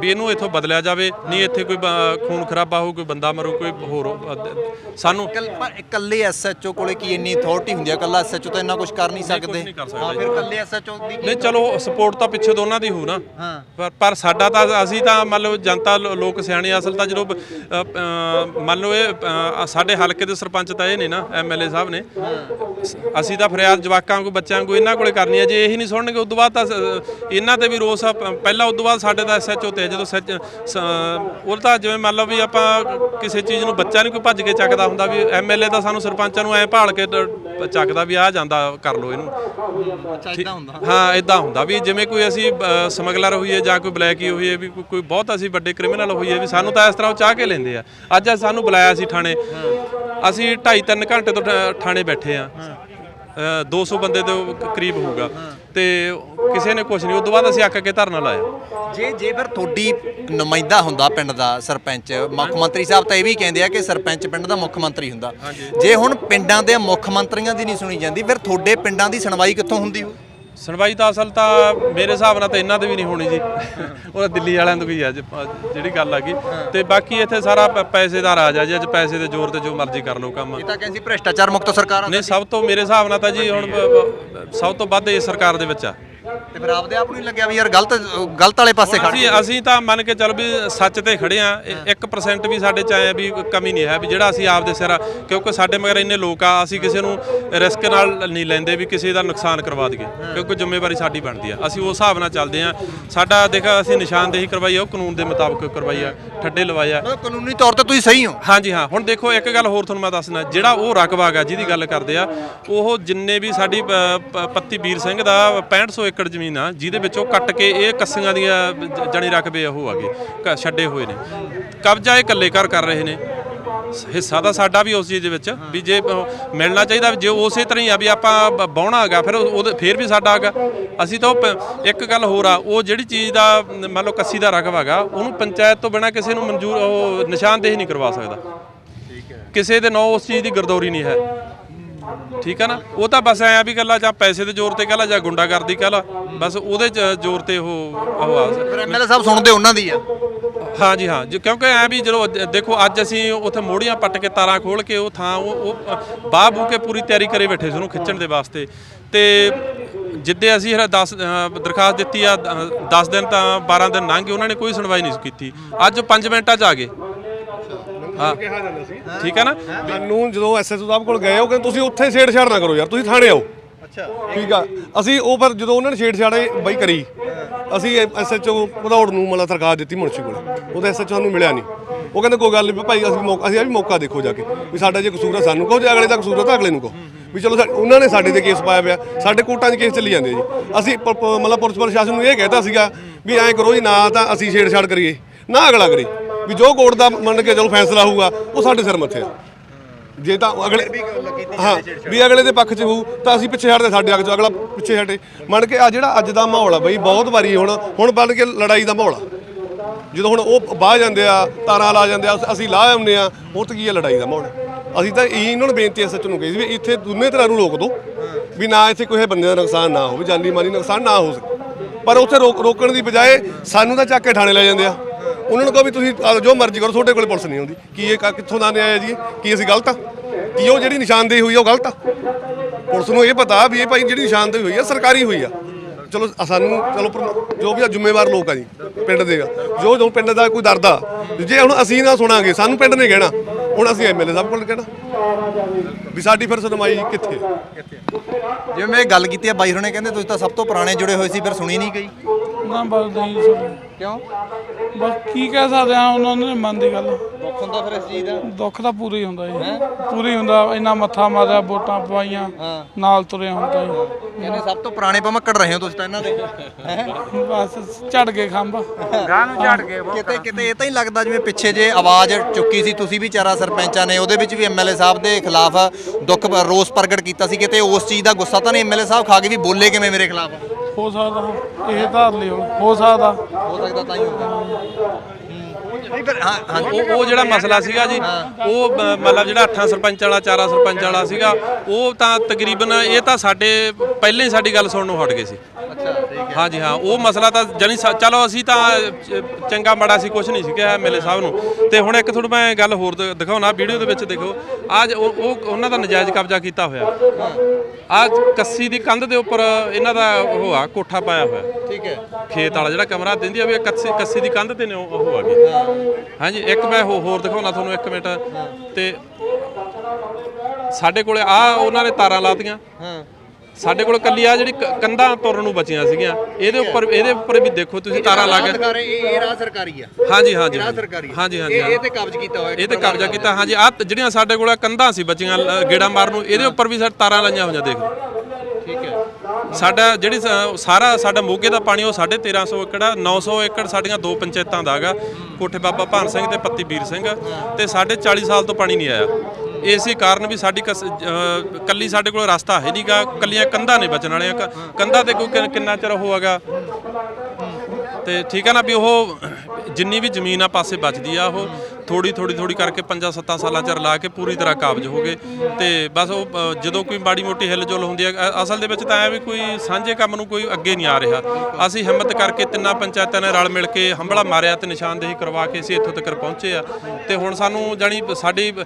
ਵੀ ਇਹਨੂੰ ਇੱਥੋਂ ਬਦਲਿਆ ਜਾਵੇ ਨਹੀਂ ਇੱਥੇ ਕੋਈ ਬ- ਖੂਨ ਖਰਾਬਾ ਹੋ ਕੋਈ ਬੰਦਾ ਮਰੂ ਕੋਈ ਹੋਰ ਅ, ਸਾਨੂੰ ਕੱਲ ਪਰ ਇਕੱਲੇ ਐਸਐਚਓ ਕੋਲੇ ਕੀ ਇੰਨੀ ਅਥਾਰਟੀ ਹੁੰਦੀ ਹੈ ਇਕੱਲਾ ਐਸਐਚਓ ਤਾਂ ਇੰਨਾ ਕੁਝ ਕਰ ਨਹੀਂ ਸਕਦੇ। ਨਹੀਂ ਕਰ ਹਾਂ ਫਿਰ ਇਕੱਲੇ ਐਸਐਚਓ ਦੀ ਕੀ ਨਹੀਂ ਚਲੋ ਸਪੋਰਟ ਤਾਂ ਪਿੱਛੇ ਦੋਨਾਂ ਦੀ ਹੋ ਨਾ। ਹਾਂ। ਪਰ ਪਰ ਸਾਡਾ ਤਾਂ ਅਸੀਂ ਤਾਂ ਮੰਨ ਲਓ ਜਨਤਾ ਲੋ- ਲੋਕ ਸਿਆਣੇ ਅਸਲ ਤਾਂ ਜਦੋਂ ਅ, ਅ, ਮੰਨ ਲਓ ਇਹ ਅ, ਸਾਡੇ ਹਲਕੇ ਦੇ ਸਰਪੰਚ ਤਾਂ ਇਹ ਨੇ ਨਾ ਐਮਐਲਏ ਸਾਹਿਬ ਨੇ। ਅਸੀਂ ਤਾਂ ਫਰਿਆਦ ਜਵਾਕਾਂ ਕੋ ਬੱਚਿਆਂ ਕੋ ਇਹਨਾਂ ਕੋਲੇ ਕਰਨੀ ਹੈ ਜੇ ਇਹੀ ਨਹੀਂ ਸੁਣਨਗੇ ਉਦੋਂ ਬਾਅਦ ਤਾਂ ਸ- ਇਹਨਾਂ ਤੇ ਵੀ ਰੋਸ ਆ ਪ- ਪਹਿਲਾਂ ਉਦੋਂ ਬਾਅਦ ਸਾਡੇ ਦਾ ਐਸਐਚਓ ਤੇ ਜਦੋਂ ਸੱਚ ਉਹ ਤਾਂ ਜਿਵੇਂ ਮੰਨ ਲਓ ਵੀ ਆਪਾਂ ਕਿਸੇ ਚੀਜ਼ ਨੂੰ ਬੱਚਾ ਨਹੀਂ ਕੋਈ ਭੱਜ ਕੇ ਚੱਕਦਾ ਹੁੰਦਾ ਵੀ ਐਮਐਲਏ ਤਾਂ ਸਾਨੂੰ ਸਰਪੰਚਾਂ ਨੂੰ ਐ ਭਾਲ ਕੇ ਡ- ਚੱਕਦਾ ਵੀ ਆ ਜਾਂਦਾ ਕਰ ਲਓ ਇਹਨੂੰ। ਅੱਛਾ ਇਦਾਂ ਹੁੰਦਾ। ਹਾਂ ਇਦਾਂ ਹੁੰਦਾ ਵੀ ਜਿਵੇਂ ਕੋਈ ਅਸੀਂ ਅ, ਸਮਗਲਰ ਹੋਈਏ ਜਾਂ ਕੋਈ ਬਲੈਕ ਹੋਈਏ ਵੀ ਕੋਈ- ਕੋਈ ਬਹੁਤ ਅਸੀਂ ਵੱਡੇ ਕ੍ਰਿਮੀਨਲ ਹੋਈਏ ਵੀ ਸਾਨੂੰ ਤਾਂ ਇਸ ਤਰ੍ਹਾਂ ਉਹ ਚਾਹ ਕੇ ਲੈਂਦੇ ਆ। ਅੱਜ ਸਾਨੂੰ ਬੁਲਾਇਆ ਸੀ ਥਾਣੇ। ਅਸੀਂ 2.5 3 ਘੰਟੇ ਤੋਂ ਠਾ- ਥਾਣੇ ਬੈਠੇ ਆ। 200 ਬੰਦੇ ਦੇ ਕਰੀਬ ਹੋਊਗਾ। ਤੇ ਕਿਸੇ ਨੇ ਕੁਝ ਨਹੀਂ ਉਸ ਤੋਂ ਬਾਅਦ ਅਸੀਂ ਅੱਕ ਕੇ ਧਰਨਾ ਲਾਇਆ। ਜੇ ਜੇ ਫਿਰ ਤੁਹਾਡੀ ਨੁਮਾਇੰਦਾ ਹੁੰਦਾ ਪਿੰਡ ਦਾ ਸਰਪੰਚ ਮੁੱਖ ਮੰਤਰੀ ਸਾਹਿਬ ਤਾਂ ਇਹ ਵੀ ਕਹਿੰਦੇ ਆ ਕਿ ਸਰਪੰਚ ਪਿੰਡ ਦਾ ਮੁੱਖ ਮੰਤਰੀ ਹੁੰਦਾ। ਜੇ ਹੁਣ ਪਿੰਡਾਂ ਦੇ ਮੁੱਖ ਮੰਤਰੀਆਂ ਦੀ ਨਹੀਂ ਸੁਣੀ ਜਾਂਦੀ ਫਿਰ ਤੁਹਾਡੇ ਪਿੰਡਾਂ ਦੀ ਸੁਣਵਾਈ ਕਿੱਥੋਂ ਹੁੰਦੀ ਹੋ ਸੁਣਵਾਈ ਤਾਂ ਅਸਲ ਤਾਂ ਮੇਰੇ ਹਿਸਾਬ ਨਾਲ ਤਾਂ ਇਹਨਾਂ ਤੇ ਵੀ ਨਹੀਂ ਹੋਣੀ ਜੀ। ਉਹ ਦਿੱਲੀ ਵਾਲਿਆਂ ਤੋਂ ਕੀ ਆ ਜ- ਜਿਹੜੀ ਗੱਲ ਆ ਗਈ। ਤੇ ਬਾਕੀ ਇੱਥੇ ਸਾਰਾ ਪੈਸੇ ਦਾ ਰਾਜ ਆ ਜੀ ਅੱਜ ਪੈਸੇ ਦੇ ਜ਼ੋਰ ਤੇ ਜੋ ਮਰਜ਼ੀ ਕਰ ਲਓ ਕੰਮ। ਇਹ ਤਾਂ ਕਹਿੰਦੀ ਭ੍ਰਿਸ਼ਟਾਚਾਰ ਮੁਕਤ ਸਰਕਾਰ ਨਹੀਂ ਸਭ ਤੋਂ ਮੇਰੇ ਹਿਸਾਬ ਨਾਲ ਤਾਂ ਜੀ ਹੁਣ ਸਭ ਤੋਂ ਵੱਧ ਇਸ ਸਰਕਾਰ ਦੇ ਵਿੱਚ ਆ। ਤੇ ਫਿਰ ਆਪਦੇ ਆਪ ਨੂੰ ਹੀ ਲੱਗਿਆ ਵੀ ਯਾਰ ਗਲਤ ਗਲਤ ਵਾਲੇ ਪਾਸੇ ਖੜ ਅਸੀਂ ਅਸੀਂ ਤਾਂ ਮੰਨ ਕੇ ਚੱਲ ਵੀ ਸੱਚ ਤੇ ਖੜੇ ਆ 1% ਵੀ ਸਾਡੇ ਚ ਆਇਆ ਵੀ ਕਮੀ ਨਹੀਂ ਹੈ ਵੀ ਜਿਹੜਾ ਅਸੀਂ ਆਪਦੇ ਸਿਰ ਕਿਉਂਕਿ ਸਾਡੇ ਮਗਰ ਇੰਨੇ ਲੋਕ ਆ ਅਸੀਂ ਕਿਸੇ ਨੂੰ ਰਿਸਕ ਨਾਲ ਨਹੀਂ ਲੈਂਦੇ ਵੀ ਕਿਸੇ ਦਾ ਨੁਕਸਾਨ ਕਰਵਾ ਦਈਏ। ਕਿਉਂਕਿ ਜ਼ਿੰਮੇਵਾਰੀ ਸਾਡੀ ਬਣਦੀ ਆ। ਅਸੀਂ ਉਸ ਹਿਸਾਬ ਨਾਲ ਚੱਲਦੇ ਆ ਸਾਡਾ ਦੇਖ ਅਸੀਂ ਨਿਸ਼ਾਨਦੇਹੀ ਕਰਵਾਈ ਆ ਉਹ ਕਾਨੂੰਨ ਦੇ ਮੁਤਾਬਕ ਕਰਵਾਈ ਆ ਠੱਡੇ ਲਵਾਏ ਆ। ਮਤਲਬ ਕਾਨੂੰਨੀ ਤੌਰ ਤੇ ਤੁਸੀਂ ਸਹੀ ਹੋ। ਹਾਂਜੀ ਹਾਂ। ਹੁਣ ਦੇਖੋ ਇੱਕ ਗੱਲ ਹੋਰ ਤੁਹਾਨੂੰ ਮੈਂ ਦੱਸਣਾ ਜਿਹੜਾ ਉਹ ਰਕਬਾ ਗਾ ਜਿਹਦੀ ਗੱਲ ਕਰਦੇ ਆ ਉਹ ਜਿੰਨੇ ਵੀ ਸਾਡੀ ਪ- ਪੱਤੀ ਵੀਰ ਸਿੰਘ ਦਾ 6500 ਏਕੜ ਜ਼ਮੀਨ ਆ ਜਿਹਦੇ ਵਿੱਚੋਂ ਕੱਟ ਕੇ ਇਹ ਕੱਸੀਆਂ ਦੀਆਂ ਜ- ਜਾਣੀ ਰਕਬੇ ਉਹ ਆਗੇ ਕ- ਛੱਡੇ ਹੋਏ ਨੇ। ਕਬਜ਼ਾ ਇਹ ਇਕੱਲੇ ਘਰ ਕਰ ਰਹੇ ਨੇ। ਹਿੱਸਾ ਤਾਂ ਸਾਡਾ ਵੀ ਉਸ ਚੀਜ਼ ਦੇ ਵਿੱਚ ਵੀ ਜੇ ਅਹ, ਮਿਲਣਾ ਚਾਹੀਦਾ ਜੇ ਉਸੇ ਤਰ੍ਹਾਂ ਹੀ ਆ ਵੀ ਆਪਾਂ ਬ- ਬਾਉਣਾ ਹੈਗਾ ਫਿਰ ਉਹ- ਉਹਦੇ ਫਿਰ ਵੀ ਸਾਡਾ ਹੈਗਾ। ਅਸੀਂ ਤਾਂ ਉਹ ਪ- ਇੱਕ ਗੱਲ ਹੋਰ ਆ ਉਹ ਜਿਹੜੀ ਚੀਜ਼ ਦਾ ਮੰਨ ਲਓ ਕੱਸੀ ਦਾ ਰਕਬਾ ਹੈਗਾ ਉਹਨੂੰ ਪੰਚਾਇਤ ਤੋਂ ਬਿਨਾ ਕਿਸੇ ਨੂੰ ਮਨਜ਼ੂਰ ਉਹ ਨਿਸ਼ਾਨਦੇਹੀ ਨਹੀਂ ਕਰਵਾ ਸਕਦਾ। ਕਿਸੇ ਦੇ ਨਾਂ ਉਸ ਚੀਜ਼ ਦੀ ਗਰਦੌਰੀ ਨਹੀਂ ਹੈ। ਠੀਕ ਹੈ ਨਾ? ਉਹ ਤਾਂ ਬਸ ਐ ਆ ਵੀ ਗੱਲਾਂ ਜਾਂ ਪੈਸੇ ਦੇ ਜ਼ੋਰ ਤੇ ਕਹਲਾ ਜਾਂ ਗੁੰਡਾਗਰਦੀ ਕਹਲਾ ਬਸ ਉਹਦੇ ਚ ਜ਼ੋਰ ਤੇ ਉਹ ਉਹ ਆ। ਫਿਰ ਐਮਐਲਏ ਸਾਹਿਬ ਸੁਣਦੇ ਉਹਨਾਂ ਦੀ ਆ? ਹਾਂ ਜੀ ਹਾਂ। ਕਿਉਂਕਿ ਐ ਵੀ ਜਦੋਂ ਦੇਖੋ ਅੱਜ ਅਸੀਂ ਉੱਥੇ ਮੋੜੀਆਂ ਪੱਟ ਕੇ ਤਾਰਾਂ ਖੋਲ ਕੇ ਉਹ ਥਾਂ ਉਹ ਉਹ ਬਾਹ ਬੂ ਕੇ ਪੂਰੀ ਤਿਆਰੀ ਕਰੇ ਬੈਠੇ ਸੀ ਉਹਨੂੰ ਖਿੱਚਣ ਦੇ ਵਾਸਤੇ। ਤੇ ਜਿੱਦੇ ਅਸੀਂ 10 ਦਰਖਾਸਤ ਦਿੱਤੀ ਆ 10 ਦਿਨ ਤਾਂ 12 ਦਿਨ ਲੰਘ ਗਏ ਉਹਨਾਂ ਨੇ ਕੋਈ ਸੁਣਵਾਈ ਨਹੀਂ ਕੀਤੀ। ਅੱਜ 5 ਮਿੰਟਾਂ 'ਚ ਆ ਗਏ। ਹਾਂ। ਕਿਹਾ ਜਾਂਦਾ ਸੀ। ਠੀਕ ਹੈ ਨਾ? ਸਾਨੂੰ ਜਦੋਂ ਐਸਐਸਓ ਸਾਹਿਬ ਕੋਲ ਗਏ ਉਹ ਕਹਿੰਦੇ ਤੁਸੀਂ ਉੱਥੇ ਛੇੜਛਾੜ ਨਾ ਕਰੋ ਯਾਰ ਤੁਸੀਂ ਥਾਣੇ ਆਓ। ਅੱਛਾ। ਠੀਕ ਆ। ਅਸੀਂ ਉਹ ਪਰ ਜਦੋਂ ਉਹਨਾਂ ਨੇ ਛੇੜਛਾੜੇ ਬਈ ਕਰੀ ਅਸੀਂ ਐਸਐਚਓ ਭਦੌੜ ਨੂੰ ਮਤਲਬ ਸਰਕਾਰ ਦਿੱਤੀ ਮੁਨਸ਼ੀ ਕੋਲ। ਉਹਦਾ ਐਸਐਚਓ ਸਾਨੂੰ ਮਿਲਿਆ ਨਹੀਂ। ਉਹ ਕਹਿੰਦੇ ਕੋਈ ਗੱਲ ਨਹੀਂ ਭਾਈ ਅਸੀਂ ਮੌਕਾ ਅਸੀਂ ਆ ਵੀ ਮੌਕਾ ਦੇਖੋ ਜਾ ਕੇ ਵੀ ਸਾਡਾ ਜੇ ਕਸੂਰ ਆ ਸਾਨੂੰ ਕਹੋ ਜੇ ਅਗਲੇ ਦਾ ਕਸੂਰ ਆ ਤਾਂ ਅਗਲੇ ਨੂੰ ਕਹੋ। ਵੀ ਚਲੋ ਉਹਨਾਂ ਨੇ ਸਾਡੇ ਤੇ ਕੇਸ ਪਾਇਆ ਪਿਆ। ਸਾਡੇ ਕੋਰਟਾਂ 'ਚ ਕੇਸ ਚੱਲੀ ਜਾਂਦੇ ਜੀ। ਅਸੀਂ ਮਤਲਬ ਪੁਲਿਸ ਪ੍ਰਸ਼ਾਸਨ ਨੂੰ ਇਹ ਕਹਿਤਾ ਸੀਗਾ ਵੀ ਐਂ ਕਰੋ ਜੀ ਨਾ ਤਾਂ ਅਸੀਂ ਛੇੜਛਾੜ ਕਰੀਏ ਨਾ ਅਗਲਾ ਕਰੇ। ਵੀ ਜੋ ਕੋਰਟ ਦਾ ਮੰਨ ਕੇ ਚਲੋ ਫੈਸਲਾ ਹੋਊਗਾ ਉਹ ਸਾਡੇ ਸਿਰ ਮੱਥੇ ਆ। ਜੇ ਤਾਂ ਅਗਲੇ ਹਾਂ ਵੀ ਅਗਲੇ ਦੇ ਪੱਖ 'ਚ ਹੋਊ ਤਾਂ ਅਸੀਂ ਪਿੱਛੇ ਹਟਦੇ ਸਾਡੇ ਅੱਗ 'ਚ ਅਗਲਾ ਪਿੱਛੇ ਹਟੇ। ਮੰਨ ਕੇ ਆ ਜਿਹੜਾ ਅੱਜ ਦਾ ਮਾਹੌਲ ਆ ਬਈ ਬਹੁਤ ਵਾਰੀ ਹੁਣ ਹੁਣ ਬਣ ਕੇ ਲੜਾਈ ਦਾ ਮਾਹੌਲ ਆ। ਜਦੋਂ ਹੁਣ ਉਹ ਬਾਹ ਜਾਂਦੇ ਆ ਤਾਰਾਂ ਲਾ ਜਾਂਦੇ ਆ ਅਸੀਂ ਲਾਹ ਆਉਂਦੇ ਆ ਉਹ ਤੇ ਕੀ ਆ ਲੜਾਈ ਦਾ ਮਾਹੌਲ? ਅਸੀਂ ਤਾਂ ਇਹੀ ਇਹਨਾਂ ਨੂੰ ਬੇਨਤੀ ਐ ਸੱਚ ਨੂੰ ਕਹੀ ਸੀ ਵੀ ਇੱਥੇ ਦੋਨੇ ਤਰ੍ਹਾਂ ਨੂੰ ਰੋਕ ਦਿਓ ਵੀ ਨਾ ਇੱਥੇ ਕੋਈ ਬੰਦੇ ਦਾ ਨੁਕਸਾਨ ਨਾ ਹੋਵੇ ਜਾਨੀ ਮਾਲੀ ਨੁਕਸਾਨ ਨਾ ਹੋ ਸਕੇ। ਪਰ ਉੱਥੇ ਰੋਕ ਰੋਕਣ ਦੀ ਬਜਾਏ ਸਾਨੂੰ ਤਾਂ ਚੱਕ ਕੇ ਥਾਣੇ ਲੈ ਜਾਂਦੇ ਆ। ਉਹਨਾਂ ਨੂੰ ਕਹੋ ਵੀ ਤੁਸੀਂ, ਆਹ ਜੋ ਮਰਜ਼ੀ ਕਰੋ, ਤੁਹਾਡੇ ਕੋਲ ਪੁਲਿਸ ਨਹੀਂ ਆਉਂਦੀ ਕੀ ਇਹ ਕ- ਕਿੱਥੋਂ ਦਾ ਨਿਆਂ ਹੈ ਜੀ? ਕੀ ਅਸੀਂ ਗਲਤ ਆ? ਕੀ ਉਹ ਜਿਹੜੀ ਨਿਸ਼ਾਨਦੇਹੀ ਹੋਈ ਆ, ਉਹ ਗਲਤ ਆ? ਪੁਲਿਸ ਨੂੰ ਇਹ ਪਤਾ ਵੀ ਇਹ ਭਾਈ ਜਿਹੜੀ ਨਿਸ਼ਾਨਦੇਹੀ ਹੋਈ ਆ, ਸਰਕਾਰੀ ਹੋਈ ਆ। ਚਲੋ ਸਾਨੂੰ, ਚਲੋ, ਪਰ- ਜੋ ਵੀ ਆ, ਜ਼ਿੰਮੇਵਾਰ ਲੋਕ ਆ ਜੀ, ਪਿੰਡ ਦੇ ਆ। ਜੋ ਜੋ ਪਿੰਡ ਦਾ ਕੋਈ ਦਰਦ ਆ, ਜੇ ਹੁਣ ਅਸੀਂ ਨਾ ਸੁਣਾਂਗੇ, ਸਾਨੂੰ ਪਿੰਡ ਨੇ ਕਹਿਣਾ। ਹੁਣ ਅਸੀਂ ਐਮਐਲਏ ਸਾਹਿਬ ਕੋਲ ਕਹਿਣਾ। ਵੀ ਸਾਡੀ ਫਿਰ ਸੁਣਵਾਈ ਕਿੱਥੇ ਜਿਵੇਂ ਮੈਂ ਗੱਲ ਕੀਤੀ ਆ, ਬਾਈ ਹੁਣੇ ਕਹਿੰਦੇ, ਤੁਸੀਂ ਤਾਂ ਸਭ ਤੋਂ ਪੁਰਾਣੇ ਜੁੜੇ ਹੋਏ ਸੀ, ਫਿਰ ਸੁਣੀ ਨਹੀਂ ਗਈ। ਨਾ ਬਸ ਨਹੀਂ ਸੁਣੀ ਕਿਉਂ? ਬਸ ਕੀ ਕਹਿ ਸਕਦੇ ਆ ਉਹਨਾਂ ਨੇ ਮਨ ਦੀ ਗੱਲ। ਦੁੱਖ ਹੁੰਦਾ ਫਿਰ ਇਸ ਚੀਜ਼ ਦਾ? ਦੁੱਖ ਤਾਂ ਪੂਰਾ ਹੀ ਹੁੰਦਾ ਜੀ। ਪੂਰਾ ਹੀ ਹੁੰਦਾ ਇੰਨਾ ਮੱਥਾ ਮਾਰਿਆ ਵੋਟਾਂ ਪਵਾਈਆਂ ਨਾਲ ਤੁਰਿਆ ਹੁੰਦਾ ਜੀ। ਕਹਿੰਦੇ ਸਭ ਤੋਂ ਪੁਰਾਣੇ ਭਮੱਕੜ ਰਹੇ ਹੋ ਤੁਸੀਂ ਤਾਂ ਇਹਨਾਂ ਦੇ। ਹੈਂ? ਬਸ ਝੜ ਕੇ ਖੰਭ। ਕਿਤੇ ਕਿਤੇ ਇਹ ਤਾਂ ਹੀ ਲੱਗਦਾ ਜਿਵੇਂ ਪਿੱਛੇ ਜੇ ਆਵਾਜ਼ ਚੁੱਕੀ ਸੀ ਤੁਸੀਂ ਵੀ ਚਾਰਾ ਸਰਪੰਚਾਂ ਨੇ ਉਹਦੇ ਵਿੱਚ ਵੀ ਐਮਐਲਏ ਸਾਹਿਬ ਦੇ ਖਿਲਾਫ ਦੁੱਖ ਰੋਸ ਪ੍ਰਗਟ ਕੀਤਾ ਸੀ ਕਿਤੇ ਉਸ ਚੀਜ਼ ਦਾ ਗੁੱਸਾ ਤਾਂ ਨਹੀਂ ਐਮਐਲਏ ਸਾਹਿਬ ਖਾ ਕੇ ਵੀ ਬੋਲੇ ਕਿਵੇਂ ਮੇਰੇ ਖਿਲਾਫ? ਹੋ ਸਕਦਾ ਇਹ ਧਾਰ ਲਿਓ ਹੋ ਸਕਦਾ। ਹੋ ਸਕਦਾ ਤਾਂ ਹੀ ਹੁੰਦਾ ਨਹੀਂ ਫਿਰ ਹਾਂ ਹਾਂਜੀ ਉਹ ਉਹ ਜਿਹੜਾ ਮਸਲਾ ਸੀਗਾ ਜੀ ਉਹ ਮਤਲਬ ਜਿਹੜਾ ਅੱਠਾਂ ਸਰਪੰਚ ਵਾਲਾ ਚਾਰਾ ਸਰਪੰਚ ਵਾਲਾ ਸੀਗਾ ਉਹ ਤਾਂ ਤਕਰੀਬਨ ਇਹ ਤਾਂ ਸਾਡੇ ਪਹਿਲਾਂ ਹੀ ਸਾਡੀ ਗੱਲ ਸੁਣਨ ਨੂੰ ਹਟ ਗਏ ਸੀ। ਅੱਛਾ ਠੀਕ ਹੈ ਹਾਂਜੀ ਹਾਂ ਉਹ ਮਸਲਾ ਤਾਂ ਜਣੀ ਚਲੋ ਅਸੀਂ ਤਾਂ ਚ- ਚੰਗਾ ਮਾੜਾ ਸੀ ਕੁਝ ਨਹੀਂ ਸੀ ਕਿਹਾ ਐਮਐਲਏ ਸਾਹਿਬ ਨੂੰ। ਤੇ ਹੁਣ ਇੱਕ ਤੁਹਾਨੂੰ ਮੈਂ ਗੱਲ ਹੋਰ ਦ- ਦਿਖਾਉਣਾ ਵੀਡੀਓ ਦੇ ਵਿੱਚ ਦੇਖੋ ਅੱਜ ਉਹ ਉਹ ਉਹਨਾਂ ਦਾ ਨਜਾਇਜ਼ ਕਬਜ਼ਾ ਕੀਤਾ ਹੋਇਆ। ਅੱਜ ਕੱਸੀ ਦੀ ਕੰਧ ਦੇ ਉੱਪਰ ਇਹਨਾਂ ਦਾ ਉਹ ਆ ਕੋਠਾ ਪਾਇਆ ਹੋਇਆ। ਠੀਕ ਹੈ। ਖੇਤ ਵਾਲਾ ਜਿਹੜਾ ਕਮਰਾ ਦਿੰਦੀ ਆ ਵੀ ਇਹ ਕੱਸੀ ਕੱਸੀ ਦੀ ਕੰਧ ਤੇ ਨੇ ਉਹ ਉਹ ਆ ਗਏ ਹਾਂਜੀ ਇੱਕ ਮੈਂ ਹੋ- ਹੋਰ ਦਿਖਾਉਣਾ ਤੁਹਾਨੂੰ ਇੱਕ ਮਿੰਟ। ਤੇ ਸਾਡੇ ਕੋਲੇ ਆ ਉਹਨਾਂ ਨੇ ਤਾਰਾਂ ਲਾਤੀਆਂ। ਹਾਂ। ਸਾਡੇ ਕੋਲ ਕੱਲੀ ਆ ਜਿਹੜੀ ਕ- ਕੰਧਾਂ ਤੁਰਨ ਨੂੰ ਬਚੀਆਂ ਸੀਗੀਆਂ। ਇਹਦੇ ਉੱਪਰ ਇਹਦੇ ਉੱਪਰ ਵੀ ਦੇਖੋ ਤੁਸੀਂ ਤਾਰਾਂ ਲਾ ਕੇ। ਇਹ ਇਹ ਸਰਕਾਰੀ ਆ। ਹਾਂਜੀ ਹਾਂਜੀ ਹਾਂਜੀ। ਸਰਕਾਰੀ ਆ। ਹਾਂਜੀ ਹਾਂਜੀ ਇਹ। ਤੇ ਕਬਜ਼ ਕੀਤਾ ਹੋਇਆ ਇਹ ਤੇ ਕਬਜ਼ਾ ਕੀਤਾ ਹਾਂਜੀ। ਆ ਜਿਹੜੀਆਂ ਸਾਡੇ ਕੋਲ ਕੰਧਾਂ ਸੀ ਬਚੀਆਂ ਲ- ਗੇੜਾ ਮਾਰਨ ਨੂੰ ਇਹਦੇ ਉੱਪਰ ਵੀ ਸਾਡੇ ਤਾਰਾਂ ਲਾਈਆਂ ਹੋਈਆਂ ਦੇਖ ਲਓ। ਠੀਕ ਹੈ। ਸਾਡਾ ਜਿਹੜੀ ਸ- ਸਾਰਾ ਸਾਡਾ ਮੋਗੇ ਦਾ ਪਾਣੀ, ਉਹ 1350 ਏਕੜ ਆ 900 ਏਕੜ ਸਾਡੀਆਂ ਦੋ ਪੰਚਾਇਤਾਂ ਦਾ ਹੈਗਾ। ਕੋਠੇ ਬਾਬਾ ਭਾਨ ਸਿੰਘ ਤੇ ਪੱਤੀ ਵੀਰ ਸਿੰਘ। ਤੇ ਸਾਡੇ 40 ਸਾਲ ਤੋਂ ਪਾਣੀ ਨਹੀਂ ਆਇਆ। ਇਸੇ ਕਾਰਨ ਵੀ ਸਾਡੀ ਕਸ- ਅਹ, ਕੱਲੀ ਸਾਡੇ ਕੋਲ ਰਸਤਾ ਹੈ ਨਹੀਂਗਾ। ਕੱਲੀਆਂ ਕੰਧਾਂ ਨੇ ਬਚਣ ਵਾਲੀਆਂ। ਕ- ਕੰਧਾਂ ਤੇ ਕੋਈ ਕਿ- ਕਿੰਨਾ ਚਿਰ ਉਹ ਹੈਗਾ। ਤੇ ਠੀਕ ਹੈ ਨਾ ਵੀ ਉਹ ਜਿੰਨੀ ਵੀ ਜ਼ਮੀਨ ਆ, ਪਾਸੇ ਬਚਦੀ ਆ ਉਹ। ਥੋੜੀ ਥੋੜੀ ਥੋੜੀ ਕਰਕੇ 5-7 ਸਾਲਾਂ ਚ ਰਲਾ ਕੇ ਪੂਰੀ ਤਰ੍ਹਾਂ ਕਾਬਜ ਹੋ ਗਏ ਤੇ ਬਸ ਉਹ ਅ, ਜਦੋਂ ਕੋਈ ਮਾੜੀ ਮੋਟੀ ਹਿਲਜੁਲ ਹੁੰਦੀ ਹੈ ਅ- ਅਸਲ ਦੇ ਵਿੱਚ ਤਾਂ ਐ ਵੀ ਕੋਈ ਸਾਂਝੇ ਕੰਮ ਨੂੰ ਕੋਈ ਅੱਗੇ ਨਹੀਂ ਆ ਰਿਹਾ। ਅਸੀਂ ਹਿੰਮਤ ਕਰਕੇ ਤਿੰਨਾਂ ਪੰਚਾਇਤਾਂ ਨੇ ਰਲ ਮਿਲ ਕੇ ਹੰਬਲਾ ਮਾਰਿਆ ਤੇ ਨਿਸ਼ਾਨਦੇਹੀ ਕਰਵਾ ਕੇ ਅਸੀਂ ਇੱਥੋਂ ਤੱਕ ਪਹੁੰਚੇ ਆ। ਤੇ ਹੁਣ ਸਾਨੂੰ ਜਾਣੀ ਸਾਡੀ ਅ,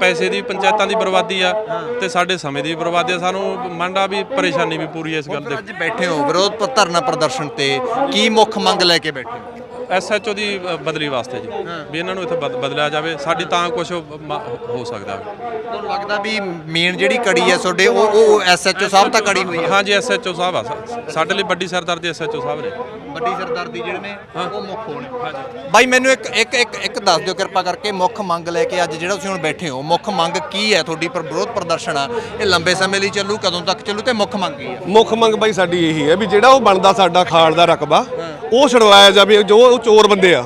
ਪੈਸੇ ਦੀ ਪੰਚਾਇਤਾਂ ਦੀ ਬਰਬਾਦੀ ਆ ਤੇ ਸਾਡੇ ਸਮੇਂ ਦੀ ਬਰਬਾਦੀ ਆ। ਸਾਨੂੰ ਮੰਡਾ ਵੀ ਪਰੇਸ਼ਾਨੀ ਵੀ ਪੂਰੀ ਇਸ ਗੱਲ ਦੇ ਅੱਜ ਬੈਠੇ ਹੋ ਵਿਰੋਧ ਪ- ਧਰਨਾ ਪ੍ਰਦਰਸ਼ਨ ਤੇ ਕੀ ਮੁੱਖ ਮੰਗ ਲੈ ਕੇ ਬੈਠੇ ਹੋ? ਐਸਐਚਓ ਦੀ ਬਦਲੀ ਵਾਸਤੇ ਜੀ। ਵੀ ਇਹਨਾਂ ਨੂੰ ਇੱਥੇ ਬਦ- ਬਦਲਿਆ ਜਾਵੇ। ਸਾਡੀ ਤਾਂ ਕੁਝ ਹੋ ਸਕਦਾ। ਹੈ ਤੁਹਾਨੂੰ ਲੱਗਦਾ ਵੀ ਮੇਨ ਜਿਹੜੀ ਕੜੀ ਹੈ ਤੁਹਾਡੇ ਉਹ ਉਹ ਐਸਐਚਓ ਸਾਹਿਬ ਤਾਂ ਕੜੀ ਹੋਈ ਹੈ ਹਾਂਜੀ ਐਸਐਚਓ ਸਾਹਿਬ ਆ। ਸਾ- ਸਾਡੇ ਲਈ ਵੱਡੀ ਸਰਦਾਰ ਐਸਐਚਓ ਸਾਹਿਬ ਨੇ। ਵੱਡੀ ਸਰਦਾਰਦੀ ਜਿਹੜੇ ਨੇ ਉਹ ਮੁੱਖ ਹੋਣੇ। ਬਾਈ ਮੈਨੂੰ ਇੱਕ ਇੱਕ ਇੱਕ ਇੱਕ ਦੱਸ ਦਿਓ ਕਿਰਪਾ ਕਰਕੇ ਮੁੱਖ ਮੰਗ ਲੈ ਕੇ ਅੱਜ ਜਿਹੜਾ ਤੁਸੀਂ ਹੁਣ ਬੈਠੇ ਹੋ ਮੁੱਖ ਮੰਗ ਕੀ ਹੈ ਤੁਹਾਡੀ ਪਰ ਵਿਰੋਧ ਪ੍ਰਦਰਸ਼ਨ ਆ? ਇਹ ਲੰਬੇ ਸਮੇਂ ਲਈ ਚੱਲੂ ਕਦੋਂ ਤੱਕ ਚੱਲੂ ਤੇ ਮੁੱਖ ਮੰਗ ਕੀ ਹੈ? ਮੁੱਖ ਮੰਗ ਬਾਈ ਸਾਡੀ ਇਹੀ ਹੈ ਵੀ ਜਿਹੜਾ ਉਹ ਬਣਦਾ ਸਾਡਾ ਖਾਲ ਦਾ ਰਕਬਾ ਉਹ ਛਡਵਾਇਆ ਜਾਵੇ ਜੋ ਉਹ ਚੋਰ ਬੰਦੇ ਆ।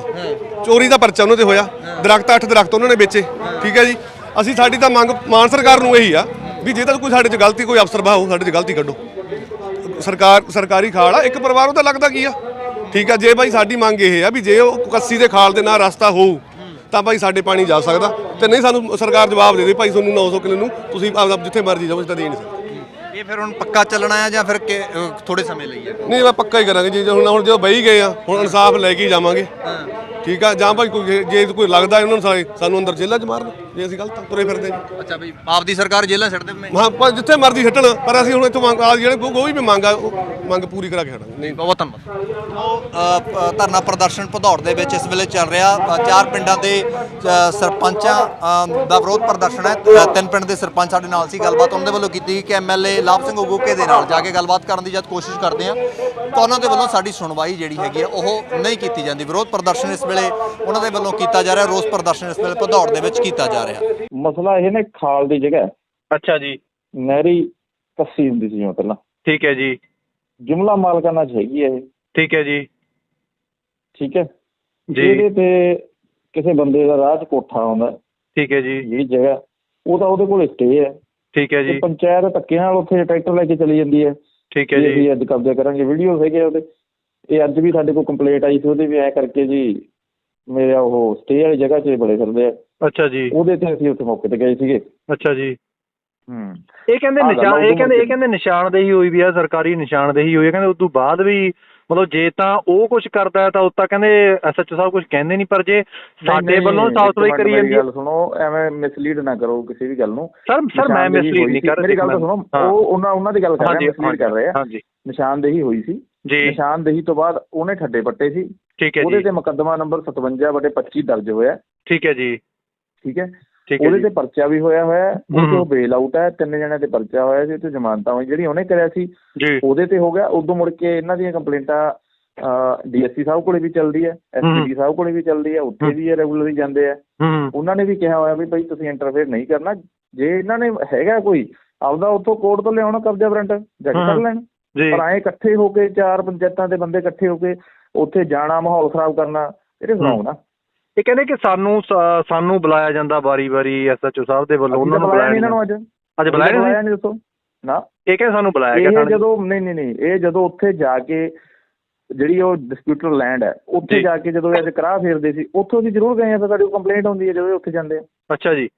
ਚੋਰੀ ਦਾ ਪਰਚਾ ਉਹਨਾਂ ਤੇ ਹੋਇਆ। ਦਰਖਤ ਅੱਠ ਦਰਖਤ ਉਹਨਾਂ ਨੇ ਵੇਚੇ ਠੀਕ ਹੈ ਜੀ? ਅਸੀਂ ਸਾਡੀ ਤਾਂ ਮੰਗ ਮਾਨ ਸਰਕਾਰ ਨੂੰ ਇਹੀ ਆ ਵੀ ਜੇ ਤਾਂ ਕੋਈ ਸਾਡੇ 'ਚ ਗਲਤੀ ਕੋਈ ਅਫਸਰ ਬਾਹੂ ਸਾਡੇ 'ਚ ਗਲਤੀ ਕੱਢੋ। ਸਰਕਾਰ ਸਰਕਾਰੀ ਖਾਲ ਆ ਇੱਕ ਪਰਿਵਾਰ ਉਹਦਾ ਲੱਗਦਾ ਕੀ ਆ? ਠੀਕ ਆ ਜੇ ਬਾਈ ਸਾਡੀ ਮੰਗ ਇਹ ਆ ਵੀ ਜੇ ਉਹ ਕੱਸੀ ਦੇ ਖਾਲ ਦੇ ਨਾਲ ਰਸਤਾ ਹੋਊ ਤਾਂ ਭਾਈ ਸਾਡੇ ਪਾਣੀ ਜਾ ਸਕਦਾ। ਤੇ ਨਹੀਂ ਸਾਨੂੰ ਸਰਕਾਰ ਜਵਾਬ ਦੇ ਦੇ ਭਾਈ ਤੁਹਾਨੂੰ 900 ਕਿਲੇ ਨੂੰ ਤੁਸੀਂ ਆਪਦਾ ਜਿੱਥੇ ਮਰਜ਼ੀ ਜਾਓ ਤਾਂ ਦੇ ਨਹੀਂ ਸਕਦੇ। ਇਹ ਫਿਰ ਹੁਣ ਪੱਕਾ ਚੱਲਣਾ ਹੈ ਜਾਂ ਫਿਰ ਥੋੜੇ ਸਮੇਂ ਲਈ ਹੈ ਨਹੀਂ ਮੈਂ ਪੱਕਾ ਹੀ ਕਰਾਂਗੇ ਜੀ ਹੁਣ ਹੁਣ ਜਦੋਂ ਬਈ ਗਏ ਆ ਹੁਣ ਇਨਸਾਫ ਲੈ ਕੇ ਹੀ ਜਾਵਾਂਗੇ। ਠੀਕ ਆ ਜਾਂ ਭਾਈ ਕੋਈ ਜੇ ਕੋਈ ਲੱਗਦਾ ਇਹਨਾਂ ਨੂੰ ਸਾਰੇ ਸਾਨੂੰ ਅੰਦਰ ਜੇਲ੍ਹਾਂ 'ਚ ਮਾਰਨ ਜੇ ਅਸੀਂ ਗਲਤ ਤੁਰੇ ਫਿਰਦੇ ਜੀ ਅੱਛਾ ਬਈ ਆਪਦੀ ਸਰਕਾਰ ਜੇਲ੍ਹਾਂ ਛੱਡ ਦੇ ਹਾਂ ਪਰ ਜਿੱਥੇ ਮਰਜ਼ੀ ਛੱਡਣ ਪਰ ਅਸੀਂ ਹੁਣ ਇੱਥੋਂ ਮੰਗ ਆ ਜਿਹੜੇ ਕੋਈ ਵੀ ਮੰਗ ਆ ਉਹ ਮੰਗ ਪੂਰੀ ਕਰਾ ਕੇ ਛੱਡਾਂਗੇ। ਨਹੀਂ ਬਹੁਤ ਧੰਨਵਾਦ। ਉਹ ਧਰਨਾ ਪ੍ਰਦਰਸ਼ਨ ਭਦੌੜ ਦੇ ਵਿੱਚ ਇਸ ਵੇਲੇ ਚੱਲ ਰਿਹਾ। ਚਾਰ ਪਿੰਡਾਂ ਦੇ ਸਰਪੰਚਾਂ ਦਾ ਵਿਰੋਧ ਪ੍ਰਦਰਸ਼ਨ ਹੈ। ਤਿੰਨ ਪਿੰਡ ਦੇ ਸਰਪੰਚ ਸਾਡੇ ਨਾਲ ਸੀ। ਗੱਲਬਾਤ ਉਹਨਾਂ ਦੇ ਵੱਲੋਂ ਕੀਤੀ ਕਿ ਐਮਐਲਏ ਲਾਭ ਸਿੰਘ ਉਗੋਕੇ ਦੇ ਨਾਲ ਜਾ ਕੇ ਗੱਲਬਾਤ ਕਰਨ ਦੀ ਜਦ ਕੋਸ਼ਿਸ਼ ਕਰਦੇ ਆ ਤਾਂ ਉਹਨਾਂ ਦੇ ਵੱਲੋਂ ਸਾਡੀ ਸੁਣਵਾਈ ਜਿਹੜੀ ਹੈਗੀ ਆ ਉਹ ਨਹੀਂ ਕੀਤੀ ਜਾਂਦੀ। ਵਿਰੋਧ ਪ੍ਰਦਰਸ਼ਨ ਇਸ ਵੇਲੇ ਉਹਨਾਂ ਦੇ ਵੱਲੋਂ ਕੀਤਾ ਜਾ ਰਿਹਾ ਰੋਸ ਪ੍ਰਦਰਸ਼ਨ ਇਸ ਵੇਲੇ ਭਦੌੜ ਦੇ ਵਿੱਚ ਕੀਤਾ ਜਾ ਰਿਹਾ। ਮਸਲਾ ਇਹ ਨੇ ਖਾਲ ਦੀ ਜਗ੍ਹਾ। ਅੱਛਾ ਜੀ। ਨਹਿਰੀ ਕੱਸੀ ਹੁੰਦੀ ਸੀ ਜਿਵੇਂ ਪਹਿਲਾਂ। ਠੀਕ ਹੈ ਜੀ। ਜੁਮਲਾ ਮਾਲਕਾਨਾ 'ਚ ਹੈਗੀ ਹੈ ਇਹ। ਠੀਕ ਹੈ ਜੀ। ਠੀਕ ਹੈ। ਜੀ। ਇਹਦੇ ਤੇ ਕਿਸੇ ਬੰਦੇ ਦਾ ਰਾਹ 'ਚ ਕੋਠਾ ਆਉਂਦਾ। ਠੀਕ ਹੈ ਜੀ। ਜਿਹੜੀ ਜਗ੍ਹਾ ਉਹ ਤਾਂ ਉਹਦੇ ਕੋਲ ਸਟੇ ਹੈ। ਠੀਕ ਹੈ ਜੀ। ਪੰਚਾਇਤ ਧੱਕੇ ਨਾਲ ਉੱਥੇ ਟਰੈਕਟਰ ਲੈ ਕੇ ਚਲੀ ਜਾਂਦੀ ਹੈ। ਠੀਕ ਹੈ ਜੀ। ਅਸੀਂ ਅੱਜ ਕਬਜ਼ਾ ਕਰਾਂਗੇ। ਵੀਡੀਓ ਹੈਗੇ ਆ ਉਹਦੇ। ਇਹ ਅੱਜ ਵੀ ਸਾਡੇ ਕੋਲ ਕੰਪਲੇਂਟ ਆਈ ਸੀ ਉਹਦੇ ਵੀ ਐ ਕਰਕੇ ਜੀ ਮੇਰਾ ਉਹ ਸਟੇ ਵਾਲੀ ਜਗ੍ਹਾ 'ਚ ਬੜੇ ਫਿਰਦੇ ਆ। ਅੱਛਾ ਜੀ। ਉਹਦੇ ਤੇ ਅਸੀਂ ਉੱਥੇ ਮੌਕੇ ਤੇ ਗਏ ਸੀਗੇ। ਅੱਛਾ ਜੀ। ਹੂੰ। ਇਹ ਕਹਿੰਦੇ ਆਹ ਗੱਲ ਨਿਸ਼ਾਨ ਆ, ਇਹ ਉਦੋਂ ਕਹਿੰਦੇ ਇਹ ਕਹਿੰਦੇ ਨਿਸ਼ਾਨਦੇਹੀ ਹੋਈ ਵੀ ਆ ਸਰਕਾਰੀ ਨਿਸ਼ਾਨਦੇਹੀ ਹੋਈ ਹੈ ਕਹਿੰਦੇ ਉਸ ਤੋਂ ਬਾਅਦ ਵੀ ਮਤਲਬ ਜੇ ਤਾਂ ਉਹ ਕੁਝ ਕਰਦਾ ਹੈ ਤਾਂ ਉਹ ਤਾਂ ਕਹਿੰਦੇ ਐਸਐਚਓ ਸਾਹਿਬ ਕੁਝ ਕਹਿੰਦੇ ਨਹੀਂ ਪਰ ਜੇ ਸਾਡੇ ਵੱਲੋਂ ਸਾਫ਼ ਸਫ਼ਾਈ ਕਰੀ ਜਾਂਦੀ ਹੈ ਗੱਲ ਸੁਣੋ ਐਵੇਂ ਮਿਸਲੀਡ ਨਾ ਕਰੋ ਕਿਸੇ ਵੀ ਗੱਲ ਨੂੰ। ਸਰ ਸਰ ਮੈਂ ਨਿਸ਼ਾਨਦੇਹੀ ਮਿਸਲੀਡ ਹੋਈ ਨਹੀਂ ਸੀ। ਕਰ ਮੇਰੀ ਗੱਲ ਤਾਂ ਸੁਣੋ। ਉਹ ਉਹਨਾਂ ਉਹਨਾਂ ਦੀ ਗੱਲ ਕਰ ਹਾਂਜੀ ਰਿਹਾ ਮਿਸਲੀਡ ਕਰ ਰਹੇ। ਆ ਹਾਂਜੀ। ਨਿਸ਼ਾਨਦੇਹੀ ਹੋਈ ਸੀ। ਜੀ। ਨਿਸ਼ਾਨਦੇਹੀ ਤੋਂ ਬਾਅਦ ਉਹਨੇ ਠੱਡੇ ਪੱਟੇ ਸੀ। ਠੀਕ ਹੈ ਉਹਦੇ ਜੀ ਤੇ ਮੁਕੱਦਮਾ ਨੰਬਰ 57 ਬਟੇ 25 ਦਰਜ ਹੋਇਆ। ਠੀਕ ਹੈ ਜੀ। ਠੀਕ ਹੈ? ਉਹਦੇ ਤੇ ਪਰਚਾ ਵੀ ਹੋਇਆ ਹੋਇਆ। ਉਹ। ਤੋਂ ਬੇਲ ਆਊਟ ਹੈ ਤਿੰਨ ਜਣਿਆਂ ਤੇ ਪਰਚਾ ਹੋਇਆ ਸੀ ਤੇ ਜ਼ਮਾਨਤਾਂ ਹੋਈ ਜਿਹੜੀ ਉਹਨੇ ਕਰਿਆ ਸੀ ਉਹਦੇ ਤੇ ਹੋ ਗਿਆ। ਉਦੋਂ ਮੁੜ ਕੇ ਇਹਨਾਂ ਦੀਆਂ ਕੰਪਲੇਂਟਾਂ ਡੀਐਸਪੀ ਸਾਹਿਬ ਕੋਲੇ ਵੀ ਚੱਲਦੀ ਹੈ ਐਸਪੀਡੀ ਸਾਹਿਬ ਕੋਲੇ ਵੀ ਚੱਲਦੀ ਹੈ ਉੱਥੇ। ਵੀ ਇਹ ਰੈਗੂਲਰਲੀ ਜਾਂਦੇ ਆ। ਉਹਨਾਂ ਨੇ ਵੀ ਕਿਹਾ ਹੋਇਆ ਵੀ ਭਾਈ ਤੁਸੀਂ ਇੰਟਰਫੇਅਰ ਨਹੀਂ ਕਰਨਾ। ਜੇ ਇਹਨਾਂ ਨੇ ਹੈਗਾ ਕੋਈ ਆਪਦਾ ਉੱਥੋਂ ਕੋਰਟ ਤੋਂ ਲਿਆਉਣਾ ਕਬਜ਼ਾ ਵਾਰੰਟ ਜੱਜ ਕਰ। ਲੈਣ। ਪਰ ਐਂ ਇਕੱਠੇ ਹੋ ਕੇ ਚਾਰ ਪੰਚਾਇਤਾਂ ਦੇ ਬੰਦੇ ਇਕੱਠੇ ਹੋ ਕੇ ਉੱਥੇ ਜਾਣਾ ਮਾਹੌਲ ਖਰਾਬ ਕਰਨਾ। ਸੁਣਾਓ ਨਾ। ਇਹ ਕਹਿੰਦੇ ਕਿ ਸਾਨੂੰ ਸਾਨੂੰ ਬੁਲਾਇਆ ਜਾਂਦਾ ਵਾਰੀ-ਵਾਰੀ ਐਸਐਚਓ ਸਾਹਿਬ ਦੇ ਵੱਲੋਂ ਉਹਨਾਂ ਨੂੰ ਬੁਲਾਇਆ ਨਹੀਂ ਇਹਨਾਂ ਨੂੰ ਨਹੀਂ ਅੱਜ। ਅੱਜ ਬੁਲਾਇਆ ਨਹੀਂ ਦੱਸੋ। ਨਾ। ਇਹ ਕਹਿੰਦੇ ਸਾਨੂੰ ਬੁਲਾਇਆ ਗਿਆ ਇਹ 'ਚ। ਜਦੋਂ ਨਹੀਂ ਨਹੀਂ ਨਹੀਂ ਇਹ ਜਦੋਂ ਉੱਥੇ ਜਾ ਕੇ ਜਿਹੜੀ ਉਹ ਡਿਸਪਿਊਟਡ ਲੈਂਡ ਹੈ ਉੱਥੇ ਜੀ। ਕੇ ਜਦੋਂ ਇਹ ਕਰਾਹ ਫੇਰਦੇ ਸੀ ਉੱਥੋਂ ਅਸੀਂ ਜ਼ਰੂਰ ਗਏ ਆ ਤਾਂ ਸਾਡੀ ਕੰਪਲੇਂਟ ਹੁੰਦੀ ਹੈ ਜਦੋਂ ਇਹ ਉੱਥੇ ਜਾਂਦੇ ਆ। ਅੱਛਾ ਜੀ।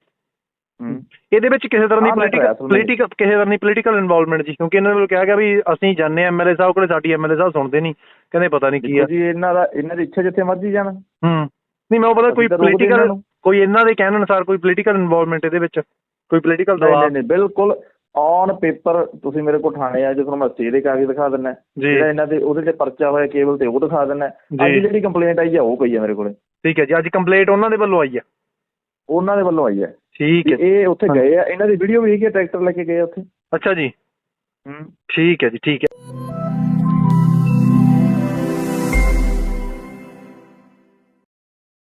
ਇਹਦੇ ਵਿੱਚ ਕਿਸੇ ਤਰ੍ਹਾਂ ਦੀ ਪੋਲੀਟੀਕਲ। ਪੋਲੀਟੀਕਲ ਕਿਸੇ ਤਰ੍ਹਾਂ ਦੀ ਪੋਲੀਟੀਕਲ ਇਨਵੋਲਵਮੈਂਟ ਜੀ। ਕਿਉਂਕਿ ਇਹਨਾਂ ਨੇ ਕਿਹਾ ਗਿਆ ਵੀ ਅਸੀਂ ਜਾਣਦੇ ਐਮਐਲਏ ਸਾਹਿਬ ਕੋਲੇ ਸਾਡੀ ਐਮਐਲਏ ਸਾਹਿਬ ਸੁਣਦੇ ਨਹੀਂ। ਕਹਿੰਦੇ ਪਤਾ ਨਹੀਂ ਕੀ ਆ। ਜੀ ਇਹਨਾਂ ਦਾ ਇਹਨਾਂ ਦੀ ਇੱਛਾ ਜਿੱਥੇ ਮਰਜ਼ੀ ਜਾਣ। ਹੂੰ। ਨਹੀਂ ਮੈਂ ਉਹ ਪਤਾ ਕੋਈ ਪੋਲੀਟੀਕਲ। ਕੋਈ ਇਹਨਾਂ ਦੇ ਕਹਿਣ ਅਨੁਸਾਰ ਕੋਈ ਪੋਲੀਟੀਕਲ ਇਨਵੋਲਵਮੈਂਟ ਇਹਦੇ ਵਿੱਚ? ਕੋਈ ਪੋਲੀਟੀਕਲ ਦਬਾਅ? ਨਹੀਂ ਨਹੀਂ ਬਿਲਕੁਲ ਔਨ ਪੇਪਰ ਤੁਸੀਂ ਮੇਰੇ ਕੋਲ ਥਾਣੇ ਆ ਜੇ ਤੁਹਾਨੂੰ ਮੈਂ ਸਟੇ ਦੇ ਕਾਗਜ਼ ਦਿਖਾ ਜੀ। ਜਿਹੜਾ ਇਹਨਾਂ ਦੇ ਉਹਦੇ ਤੇ ਪਰਚਾ ਹੋਇਆ ਕੇਬਲ ਤੇ ਉਹ ਦਿਖਾ ਦਿੰਦਾ। ਅੱਜ ਜਿਹੜੀ ਕੰਪਲੇਂਟ ਆਈ ਆ ਉਹ ਪਈ ਆ ਮੇਰੇ ਕੋਲੇ। ਠੀਕ ਹੈ ਜੀ ਅੱਜ ਕੰਪਲੀਟ ਉਹਨਾਂ ਦੇ ਵੱਲੋਂ ਆਈ ਆ? ਉਹਨਾਂ ਦੇ ਵੱਲੋਂ ਆਈ ਹੈ ਠੀਕ ਹੈ ਇਹ ਉੱਥੇ ਗਏ ਆ। ਇਹਨਾਂ ਦੀ ਵੀਡੀਓ ਵੀ ਹੈਗੀ ਆ ਟਰੈਕਟਰ ਲੈ ਕੇ ਗਏ ਉੱਥੇ। ਅੱਛਾ ਜੀ। ਹੂੰ। ਠੀਕ ਹੈ ਜੀ ਠੀਕ ਹੈ।